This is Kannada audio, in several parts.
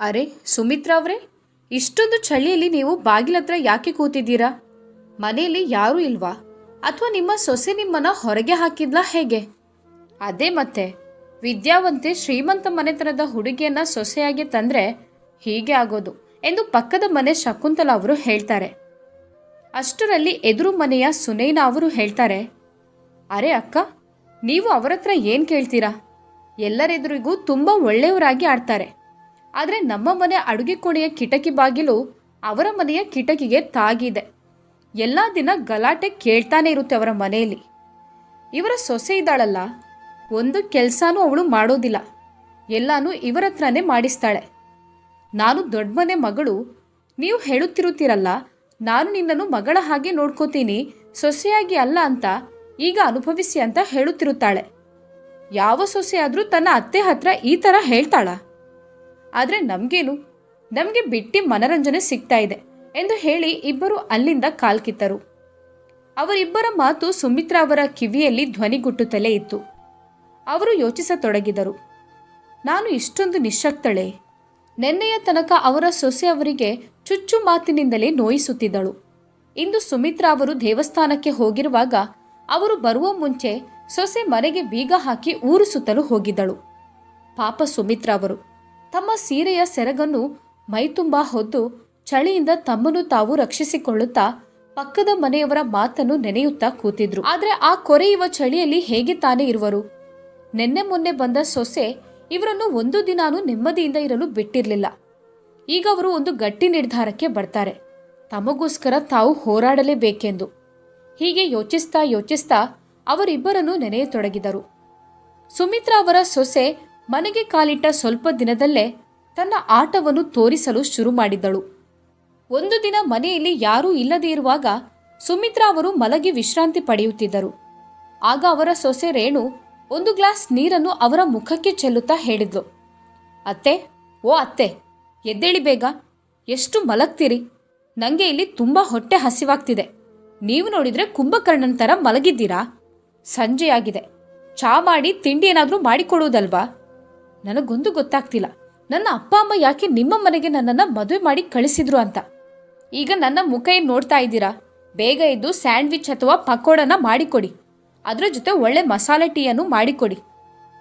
ಅರೆ, ಸುಮಿತ್ರಾ ಅವರೇ, ಇಷ್ಟೊಂದು ಚಳಿಯಲ್ಲಿ ನೀವು ಬಾಗಿಲತ್ರ ಯಾಕೆ ಕೂತಿದ್ದೀರಾ? ಮನೆಯಲ್ಲಿ ಯಾರೂ ಇಲ್ವಾ? ಅಥವಾ ನಿಮ್ಮ ಸೊಸೆ ನಿಮ್ಮನ್ನ ಹೊರಗೆ ಹಾಕಿದ್ಲಾ ಹೇಗೆ? ಅದೇ ಮತ್ತೆ, ವಿದ್ಯಾವಂತೆ ಶ್ರೀಮಂತ ಮನೆತನದ ಹುಡುಗಿಯನ್ನ ಸೊಸೆಯಾಗಿ ತಂದ್ರೆ ಹೀಗೆ ಆಗೋದು ಎಂದು ಪಕ್ಕದ ಮನೆ ಶಕುಂತಲಾ ಅವರು ಹೇಳ್ತಾರೆ. ಅಷ್ಟರಲ್ಲಿ ಎದುರು ಮನೆಯ ಸುನೈನಾ ಅವರು ಹೇಳ್ತಾರೆ, ಅರೆ ಅಕ್ಕ, ನೀವು ಅವರತ್ರ ಏನು ಕೇಳ್ತೀರಾ? ಎಲ್ಲರೆದುರಿಗೂ ತುಂಬ ಒಳ್ಳೆಯವರಾಗಿ ಆಡ್ತಾರೆ. ಆದರೆ ನಮ್ಮ ಮನೆ ಅಡುಗೆ ಕೋಣೆಯ ಕಿಟಕಿ ಬಾಗಿಲು ಅವರ ಮನೆಯ ಕಿಟಕಿಗೆ ತಾಗಿದೆ. ಎಲ್ಲ ದಿನ ಗಲಾಟೆ ಕೇಳ್ತಾನೆ ಇರುತ್ತೆ ಅವರ ಮನೆಯಲ್ಲಿ. ಇವರ ಸೊಸೆ ಇದ್ದಾಳಲ್ಲ, ಒಂದು ಕೆಲಸನೂ ಅವಳು ಮಾಡೋದಿಲ್ಲ. ಎಲ್ಲಾನು ಇವರ ಹತ್ರನೇ ಮಾಡಿಸ್ತಾಳೆ. ನಾನು ದೊಡ್ಡ ಮನೆ ಮಗಳು, ನೀವು ಹೇಳುತ್ತಿರುತ್ತೀರಲ್ಲ, ನಾನು ನಿನ್ನನ್ನು ಮಗಳ ಹಾಗೆ ನೋಡ್ಕೋತೀನಿ, ಸೊಸೆಯಾಗಿ ಅಲ್ಲ ಅಂತ ಈಗ ಅನುಭವಿಸಿ ಅಂತ ಹೇಳುತ್ತಿರುತ್ತಾಳೆ. ಯಾವ ಸೊಸೆಯಾದರೂ ತನ್ನ ಅತ್ತೆ ಹತ್ರ ಈ ಥರ ಹೇಳ್ತಾಳ? ಆದರೆ ನಮಗೇನು? ನಮಗೆ ಬಿಟ್ಟಿ ಮನರಂಜನೆ ಸಿಗ್ತಾ ಇದೆ ಎಂದು ಹೇಳಿ ಇಬ್ಬರು ಅಲ್ಲಿಂದ ಕಾಲ್ಕಿತ್ತರು ಅವರಿಬ್ಬರ ಮಾತು ಸುಮಿತ್ರಾ ಅವರ ಕಿವಿಯಲ್ಲಿ ಧ್ವನಿಗುಟ್ಟುತ್ತಲೇ ಇತ್ತು. ಅವರು ಯೋಚಿಸತೊಡಗಿದರು. ನಾನು ಇಷ್ಟೊಂದು ನಿಶ್ಶಕ್ತಳೆ? ನೆನ್ನೆಯ ತನಕ ಅವರ ಸೊಸೆ ಅವರಿಗೆ ಚುಚ್ಚು ಮಾತಿನಿಂದಲೇ ನೋಯಿಸುತ್ತಿದ್ದಳು. ಇಂದು ಸುಮಿತ್ರಾ ಅವರು ದೇವಸ್ಥಾನಕ್ಕೆ ಹೋಗಿರುವಾಗ ಅವರು ಬರುವ ಮುಂಚೆ ಸೊಸೆ ಮನೆಗೆ ಬೀಗ ಹಾಕಿ ಊರು ಸುತ್ತಲು ಹೋಗಿದ್ದಳು. ಪಾಪ ಸುಮಿತ್ರಾ ಅವರು. ತಮ್ಮ ಸೀರೆಯ ಸೆರಗನ್ನು ಮೈತುಂಬ ಹೊದ್ದು ಚಳಿಯಿಂದ ತಮ್ಮನ್ನು ತಾವು ರಕ್ಷಿಸಿಕೊಳ್ಳುತ್ತಾ ಪಕ್ಕದ ಮನೆಯವರ ಮಾತನ್ನು ನೆನೆಯುತ್ತಾ ಕೂತಿದ್ರು. ಆದರೆ ಆ ಕೊರೆಯುವ ಚಳಿಯಲ್ಲಿ ಹೇಗೆ ತಾನೇ ಇರುವರು? ನಿನ್ನೆ ಮೊನ್ನೆ ಬಂದ ಸೊಸೆ ಇವರನ್ನು ಒಂದು ದಿನಾನೂ ನೆಮ್ಮದಿಯಿಂದ ಇರಲು ಬಿಟ್ಟಿರಲಿಲ್ಲ. ಈಗ ಅವರು ಒಂದು ಗಟ್ಟಿ ನಿರ್ಧಾರಕ್ಕೆ ಬರ್ತಾರೆ. ತಮಗೋಸ್ಕರ ತಾವು ಹೋರಾಡಲೇಬೇಕೆಂದು. ಹೀಗೆ ಯೋಚಿಸ್ತಾ ಯೋಚಿಸ್ತಾ ಅವರಿಬ್ಬರನ್ನು ನೆನೆಯತೊಡಗಿದರು. ಸುಮಿತ್ರಾ ಅವರ ಸೊಸೆ ಮನೆಗೆ ಕಾಲಿಟ್ಟ ಸ್ವಲ್ಪ ದಿನದಲ್ಲೇ ತನ್ನ ಆಟವನ್ನು ತೋರಿಸಲು ಶುರು ಮಾಡಿದ್ದಳು ಒಂದು ದಿನ ಮನೆಯಲ್ಲಿ ಯಾರೂ ಇಲ್ಲದೇ ಇರುವಾಗ ಸುಮಿತ್ರಾ ಅವರು ಮಲಗಿ ವಿಶ್ರಾಂತಿ ಪಡೆಯುತ್ತಿದ್ದರು. ಆಗ ಅವರ ಸೊಸೆ ರೇಣು ಒಂದು ಗ್ಲಾಸ್ ನೀರನ್ನು ಅವರ ಮುಖಕ್ಕೆ ಚೆಲ್ಲುತ್ತಾ ಹೇಳಿದ್ಲು. ಅತ್ತೆ, ಓ ಅತ್ತೆ, ಎದ್ದೇಳಿ ಬೇಗ. ಎಷ್ಟು ಮಲಗ್ತೀರಿ? ನನಗೆ ಇಲ್ಲಿ ತುಂಬ ಹೊಟ್ಟೆ ಹಸಿವಾಗ್ತಿದೆ. ನೀವು ನೋಡಿದ್ರೆ ಕುಂಭಕರ್ಣನ ಥರ ಮಲಗಿದ್ದೀರಾ? ಸಂಜೆಯಾಗಿದೆ. ಚಾ ಮಾಡಿ ತಿಂಡಿ ಏನಾದರೂ ಮಾಡಿಕೊಡುವುದಲ್ವಾ? ನನಗೊಂದು ಗೊತ್ತಾಗ್ತಿಲ್ಲ. ನನ್ನ ಅಪ್ಪ, ಅಮ್ಮ ಯಾಕೆ ನಿಮ್ಮ ಮನೆಗೆ ನನ್ನನ್ನು ಮದುವೆ ಮಾಡಿ ಕಳಿಸಿದ್ರು ಅಂತ? ಈಗ ನನ್ನ ಮುಖ ಏನು ನೋಡ್ತಾ ಇದ್ದೀರಾ? ಬೇಗ ಇದ್ದು ಸ್ಯಾಂಡ್ವಿಚ್ ಅಥವಾ ಪಕೋಡನ ಮಾಡಿಕೊಡಿ. ಅದರ ಜೊತೆ ಒಳ್ಳೆ ಮಸಾಲೆ ಟೀಯನ್ನು ಮಾಡಿಕೊಡಿ.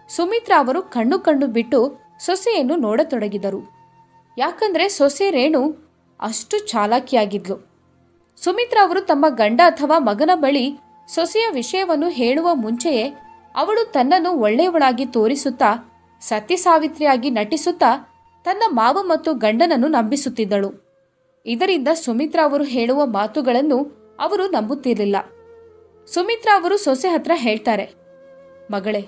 ಸುಮಿತ್ರಾ ಅವರು ಕಣ್ಣು ಕಣ್ಣು ಬಿಟ್ಟು ಸೊಸೆಯನ್ನು ನೋಡತೊಡಗಿದರು. ಯಾಕಂದ್ರೆ ಸೊಸೆ ರೇಣು ಅಷ್ಟು ಚಾಲಾಕಿಯಾಗಿದ್ಲು. ಸುಮಿತ್ರಾ ಅವರು ತಮ್ಮ ಗಂಡ ಅಥವಾ ಮಗನ ಬಳಿ ಸೊಸೆಯ ವಿಷಯವನ್ನು ಹೇಳುವ ಮುಂಚೆಯೇ ಅವಳು ತನ್ನನ್ನು ಒಳ್ಳೆಯವಳಾಗಿ ತೋರಿಸುತ್ತಾ ಸತ್ಯ ಸಾವಿತ್ರಿಯಾಗಿ ನಟಿಸುತ್ತಾ ತನ್ನ ಮಾವ ಮತ್ತು ಗಂಡನನ್ನು ನಂಬಿಸುತ್ತಿದ್ದಳು. ಇದರಿಂದ ಸುಮಿತ್ರಾ ಅವರು ಹೇಳುವ ಮಾತುಗಳನ್ನು ಅವರು ನಂಬುತ್ತಿರಲಿಲ್ಲ. ಸುಮಿತ್ರಾ ಅವರು ಸೊಸೆ ಹತ್ರ ಹೇಳ್ತಾರೆ, ಮಗಳೇ,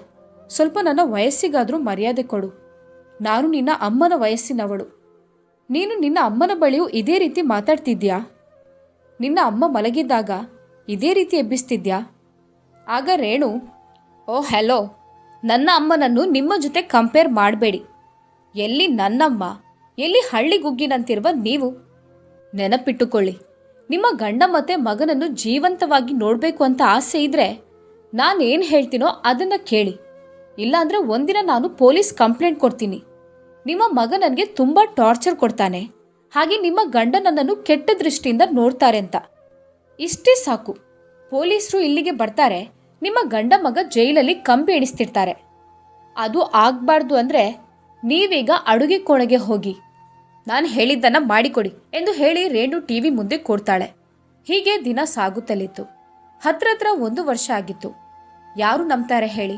ಸ್ವಲ್ಪ ನನ್ನ ವಯಸ್ಸಿಗಾದರೂ ಮರ್ಯಾದೆ ಕೊಡು. ನಾನು ನಿನ್ನ ಅಮ್ಮನ ವಯಸ್ಸಿನವಳು. ನೀನು ನಿನ್ನ ಅಮ್ಮನ ಬಳಿಯೂ ಇದೇ ರೀತಿ ಮಾತಾಡ್ತಿದ್ಯಾ? ನಿನ್ನ ಅಮ್ಮ ಮಲಗಿದ್ದಾಗ ಇದೇ ರೀತಿ ಎಬ್ಬಿಸ್ತಿದ್ಯಾ? ಆಗ ರೇಣು, ಓ, ಹಲೋ ನನ್ನ ಅಮ್ಮನನ್ನು ನಿಮ್ಮ ಜೊತೆ ಕಂಪೇರ್ ಮಾಡಬೇಡಿ. ಎಲ್ಲಿ ನನ್ನಮ್ಮ, ಎಲ್ಲಿ ಹಳ್ಳಿಗುಗ್ಗಿನಂತಿರುವ ನೀವು. ನೆನಪಿಟ್ಟುಕೊಳ್ಳಿ, ನಿಮ್ಮ ಗಂಡ ಮತ್ತೆ ಮಗನನ್ನು ಜೀವಂತವಾಗಿ ನೋಡಬೇಕು ಅಂತ ಆಸೆ ಇದ್ರೆ ನಾನೇನು ಹೇಳ್ತೀನೋ ಅದನ್ನು ಕೇಳಿ. ಇಲ್ಲಾಂದ್ರೆ ಒಂದಿನ ನಾನು ಪೊಲೀಸ್ ಕಂಪ್ಲೇಂಟ್ ಕೊಡ್ತೀನಿ. ನಿಮ್ಮ ಮಗ ನನಗೆ ತುಂಬ ಟಾರ್ಚರ್ ಕೊಡ್ತಾನೆ. ಹಾಗೆ ನಿಮ್ಮ ಗಂಡ ನನ್ನನ್ನು ಕೆಟ್ಟ ದೃಷ್ಟಿಯಿಂದ ನೋಡ್ತಾರೆ ಅಂತ. ಇಷ್ಟೇ ಸಾಕು. ಪೊಲೀಸರು ಇಲ್ಲಿಗೆ ಬರ್ತಾರೆ ನಿಮ್ಮ ಗಂಡ ಮಗ ಜೈಲಲ್ಲಿ ಕಂಬಿ ಎಣಿಸ್ತಿರ್ತಾರೆ ಅದು ಆಗ್ಬಾರ್ದು ಅಂದ್ರೆ ನೀವೀಗ ಅಡುಗೆ ಕೋಣೆಗೆ ಹೋಗಿ. ನಾನು ಹೇಳಿದ್ದನ್ನು ಮಾಡಿಕೊಡಿ ಎಂದು ಹೇಳಿ ರೇಣು ಟಿವಿ ಮುಂದೆ ಕೊಡ್ತಾಳೆ. ಹೀಗೆ ದಿನ ಸಾಗುತ್ತಲಿತ್ತು. ಹತ್ರತ್ರ ಒಂದು ವರ್ಷ ಆಗಿತ್ತು. ಯಾರು ನಂಬ್ತಾರೆ ಹೇಳಿ?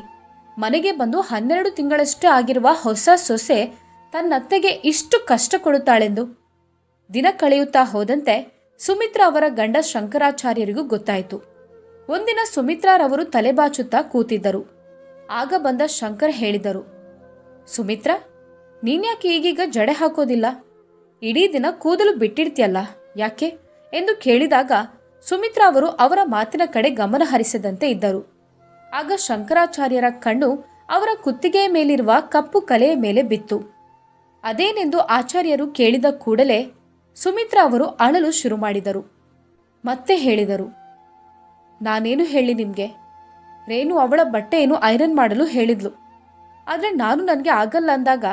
ಮನೆಗೆ ಬಂದು ಹನ್ನೆರಡು ತಿಂಗಳಷ್ಟು ಆಗಿರುವ ಹೊಸ ಸೊಸೆ ತನ್ನತ್ತೆಗೆ ಇಷ್ಟು ಕಷ್ಟ ಕೊಡುತ್ತಾಳೆಂದು? ದಿನ ಕಳೆಯುತ್ತಾ ಹೋದಂತೆ ಸುಮಿತ್ರಾ ಅವರ ಗಂಡ ಶಂಕರಾಚಾರ್ಯರಿಗೂ ಗೊತ್ತಾಯಿತು. ಒಂದಿನ ಸುಮಿತ್ರಾರವರು ತಲೆಬಾಚುತ್ತಾ ಕೂತಿದ್ದರು. ಆಗ ಬಂದ ಶಂಕರ್ ಹೇಳಿದರು, ಸುಮಿತ್ರಾ, ನೀನ್ಯಾಕೆ ಈಗೀಗ ಜಡೆ ಹಾಕೋದಿಲ್ಲ? ಇಡೀ ದಿನ ಕೂದಲು ಬಿಟ್ಟಿರ್ತೀಯಲ್ಲ, ಯಾಕೆ? ಎಂದು ಕೇಳಿದಾಗ ಸುಮಿತ್ರಾ ಅವರು ಅವರ ಮಾತಿನ ಕಡೆ ಗಮನ ಹರಿಸದಂತೆ ಇದ್ದರು. ಆಗ ಶಂಕರಾಚಾರ್ಯರ ಕಣ್ಣು ಅವರ ಕುತ್ತಿಗೆಯ ಮೇಲಿರುವ ಕಪ್ಪು ಕಲೆಯ ಮೇಲೆ ಬಿತ್ತು. ಅದೇನೆಂದು ಆಚಾರ್ಯರು ಕೇಳಿದ ಕೂಡಲೇ ಸುಮಿತ್ರಾ ಅವರು ಅಳಲು ಶುರು ಮಾಡಿದರು. ಮತ್ತೆ ಹೇಳಿದರು ನಾನೇನು ಹೇಳಿ ನಿಮಗೆ? ರೇನು ಅವಳ ಬಟ್ಟೆಯನ್ನು ಐರನ್ ಮಾಡಲು ಹೇಳಿದ್ಲು. ಆದರೆ ನಾನು ನನಗೆ ಆಗಲ್ಲ ಅಂದಾಗ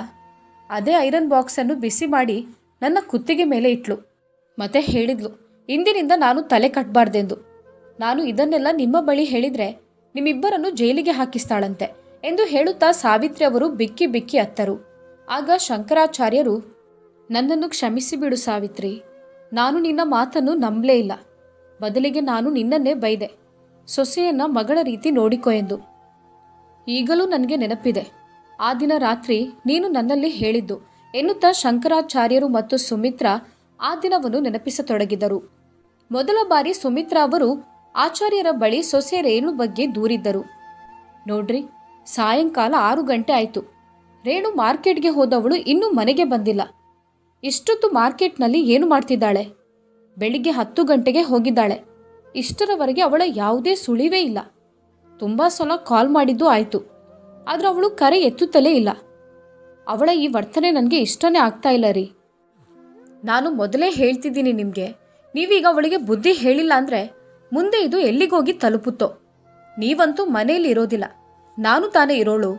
ಅದೇ ಐರನ್ ಬಾಕ್ಸನ್ನು ಬಿಸಿ ಮಾಡಿ ನನ್ನ ಕುತ್ತಿಗೆ ಮೇಲೆ ಇಟ್ಲು. ಮತ್ತೆ ಹೇಳಿದ್ಲು, ಇಂದಿನಿಂದ ನಾನು ತಲೆ ಕಟ್ಟಬಾರ್ದೆಂದು ನಾನು ಇದನ್ನೆಲ್ಲ ನಿಮ್ಮ ಬಳಿ ಹೇಳಿದರೆ ನಿಮ್ಮಿಬ್ಬರನ್ನು ಜೈಲಿಗೆ ಹಾಕಿಸ್ತಾಳಂತೆ ಎಂದು ಹೇಳುತ್ತಾ ಸಾವಿತ್ರಿ ಅವರು ಬಿಕ್ಕಿ ಬಿಕ್ಕಿ ಅತ್ತರು. ಆಗ ಶಂಕರಾಚಾರ್ಯರು, ನನ್ನನ್ನು ಕ್ಷಮಿಸಿಬಿಡು ಸಾವಿತ್ರಿ, ನಾನು ನಿನ್ನ ಮಾತನ್ನು ನಂಬಲೇ ಇಲ್ಲ. ಬದಲಿಗೆ ನಾನು ನಿನ್ನನ್ನೇ ಬೈದೆ. ಸೊಸೆಯನ್ನ ಮಗಳ ರೀತಿ ನೋಡಿಕೊ ಎಂದು. ಈಗಲೂ ನನಗೆ ನೆನಪಿದೆ. ಆ ದಿನ ರಾತ್ರಿ ನೀನು ನನ್ನಲ್ಲಿ ಹೇಳಿದ್ದು, ಎನ್ನುತ್ತಾ ಶಂಕರಾಚಾರ್ಯರು ಮತ್ತು ಸುಮಿತ್ರಾ ಆ ದಿನವನ್ನು ನೆನಪಿಸತೊಡಗಿದರು. ಮೊದಲ ಬಾರಿ ಸುಮಿತ್ರಾ ಅವರು ಆಚಾರ್ಯರ ಬಳಿ ಸೊಸೆ ರೇಣು ಬಗ್ಗೆ ದೂರಿದ್ದರು. ನೋಡ್ರಿ, ಸಾಯಂಕಾಲ ಆರು ಗಂಟೆ ಆಯಿತು. ರೇಣು ಮಾರ್ಕೆಟ್ಗೆ ಹೋದವಳು ಇನ್ನೂ ಮನೆಗೆ ಬಂದಿಲ್ಲ. ಇಷ್ಟೊತ್ತು ಮಾರ್ಕೆಟ್ನಲ್ಲಿ ಏನು ಮಾಡ್ತಿದ್ದಾಳೆ? ಬೆಳಿಗ್ಗೆ ಹತ್ತು ಗಂಟೆಗೆ ಹೋಗಿದ್ದಾಳೆ. ಇಷ್ಟರವರೆಗೆ ಅವಳ ಯಾವುದೇ ಸುಳಿವೇ ಇಲ್ಲ. ತುಂಬ ಸಲ ಕಾಲ್ ಮಾಡಿದ್ದು ಆಯಿತು. ಆದ್ರೆ ಅವಳು ಕರೆ ಎತ್ತುತ್ತಲೇ ಇಲ್ಲ. ಅವಳ ಈ ವರ್ತನೆ ನನಗೆ ಇಷ್ಟನೇ ಆಗ್ತಾ ಇಲ್ಲ ರೀ. ನಾನು ಮೊದಲೇ ಹೇಳ್ತಿದ್ದೀನಿ ನಿಮಗೆ. ನೀವೀಗ ಅವಳಿಗೆ ಬುದ್ಧಿ ಹೇಳಿಲ್ಲ ಅಂದರೆ ಮುಂದೆ ಇದು ಎಲ್ಲಿಗೋಗಿ ತಲುಪುತ್ತೋ? ನೀವಂತೂ ಮನೆಯಲ್ಲಿ ಇರೋದಿಲ್ಲ ನಾನು ತಾನೇ ಇರೋಳು.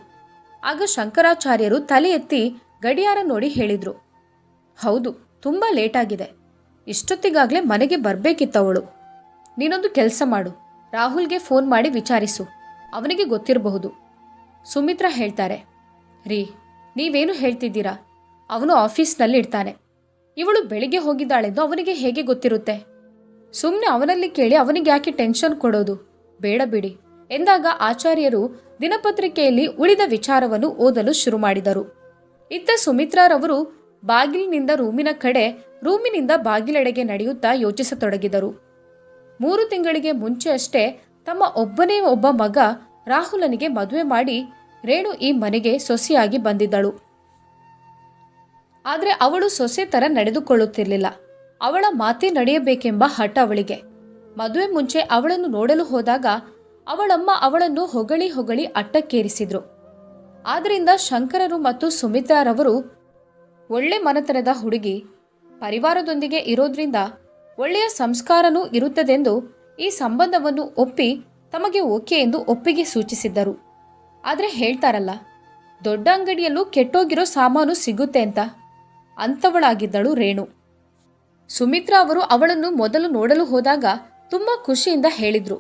ಆಗ ಶಂಕರಾಚಾರ್ಯರು ತಲೆ ಎತ್ತಿ ಗಡಿಯಾರ ನೋಡಿ ಹೇಳಿದರು. ಹೌದು, ತುಂಬ ಲೇಟಾಗಿದೆ. ಇಷ್ಟೊತ್ತಿಗಾಗಲೇ ಮನೆಗೆ ಬರಬೇಕಿತ್ತವಳು. ನೀನೊಂದು ಕೆಲಸ ಮಾಡು. ರಾಹುಲ್ಗೆ ಫೋನ್ ಮಾಡಿ ವಿಚಾರಿಸು. ಅವನಿಗೆ ಗೊತ್ತಿರಬಹುದು. ಸುಮಿತ್ರಾ ಹೇಳ್ತಾರೆ, ರೀ, ನೀವೇನು ಹೇಳ್ತಿದ್ದೀರಾ? ಅವನು ಆಫೀಸ್ನಲ್ಲಿ ಇರ್ತಾನೆ. ಇವಳು ಬೆಳಿಗ್ಗೆ ಹೋಗಿದ್ದಾಳೆಂದು ಅವನಿಗೆ ಹೇಗೆ ಗೊತ್ತಿರುತ್ತೆ? ಸುಮ್ಮನೆ ಅವನಲ್ಲಿ ಕೇಳಿ ಅವನಿಗೆ ಯಾಕೆ ಟೆನ್ಷನ್ ಕೊಡೋದು? ಬೇಡ ಬಿಡಿ. ಎಂದಾಗ ಆಚಾರ್ಯರು ದಿನಪತ್ರಿಕೆಯಲ್ಲಿ ಉಳಿದ ವಿಚಾರವನ್ನು ಓದಲು ಶುರು ಮಾಡಿದರು. ಇತ್ತ ಸುಮಿತ್ರಾರವರು ಬಾಗಿಲಿನಿಂದ ರೂಮಿನ ಕಡೆ, ರೂಮಿನಿಂದ ಬಾಗಿಲೆಡೆಗೆ ನಡೆಯುತ್ತಾ ಯೋಚಿಸತೊಡಗಿದರು. ಮೂರು ತಿಂಗಳಿಗೆ ಮುಂಚೆ ಅಷ್ಟೇ ತಮ್ಮ ಒಬ್ಬನೇ ಒಬ್ಬ ಮಗ ರಾಹುಲನಿಗೆ ಮದುವೆ ಮಾಡಿ ರೇಣು ಈ ಮನೆಗೆ ಸೊಸೆಯಾಗಿ ಬಂದಿದ್ದಳು. ಆದರೆ ಅವಳು ಸೊಸೆ ತರ ನಡೆದುಕೊಳ್ಳುತ್ತಿರಲಿಲ್ಲ. ಅವಳ ಮಾತೇ ನಡೆಯಬೇಕೆಂಬ ಹಠ ಅವಳಿಗೆ. ಮದುವೆ ಮುಂಚೆ ಅವಳನ್ನು ನೋಡಲು ಹೋದಾಗ ಅವಳಮ್ಮ ಅವಳನ್ನು ಹೊಗಳಿ ಹೊಗಳಿ ಅಟ್ಟಕ್ಕೇರಿಸಿದ್ರು. ಆದ್ದರಿಂದ ಶಂಕರರು ಮತ್ತು ಸುಮಿತ್ರಾರವರು ಒಳ್ಳೆ ಮನೆತನದ ಹುಡುಗಿ ಪರಿವಾರದೊಂದಿಗೆ ಇರೋದ್ರಿಂದ ಒಳ್ಳೆಯ ಸಂಸ್ಕಾರನೂ ಇರುತ್ತದೆಂದು ಈ ಸಂಬಂಧವನ್ನು ಒಪ್ಪಿ ತಮಗೆ ಓಕೆ ಎಂದು ಒಪ್ಪಿಗೆ ಸೂಚಿಸಿದ್ದರು. ಆದರೆ ಹೇಳ್ತಾರಲ್ಲ, ದೊಡ್ಡ ಅಂಗಡಿಯಲ್ಲೂ ಕೆಟ್ಟೋಗಿರೋ ಸಾಮಾನು ಸಿಗುತ್ತೆ ಅಂತ ಅಂಥವಳಾಗಿದ್ದಳು ರೇಣು. ಸುಮಿತ್ರಾ ಅವರು ಅವಳನ್ನು ಮೊದಲು ನೋಡಲು ಹೋದಾಗ ತುಂಬ ಖುಷಿಯಿಂದ ಹೇಳಿದ್ರು,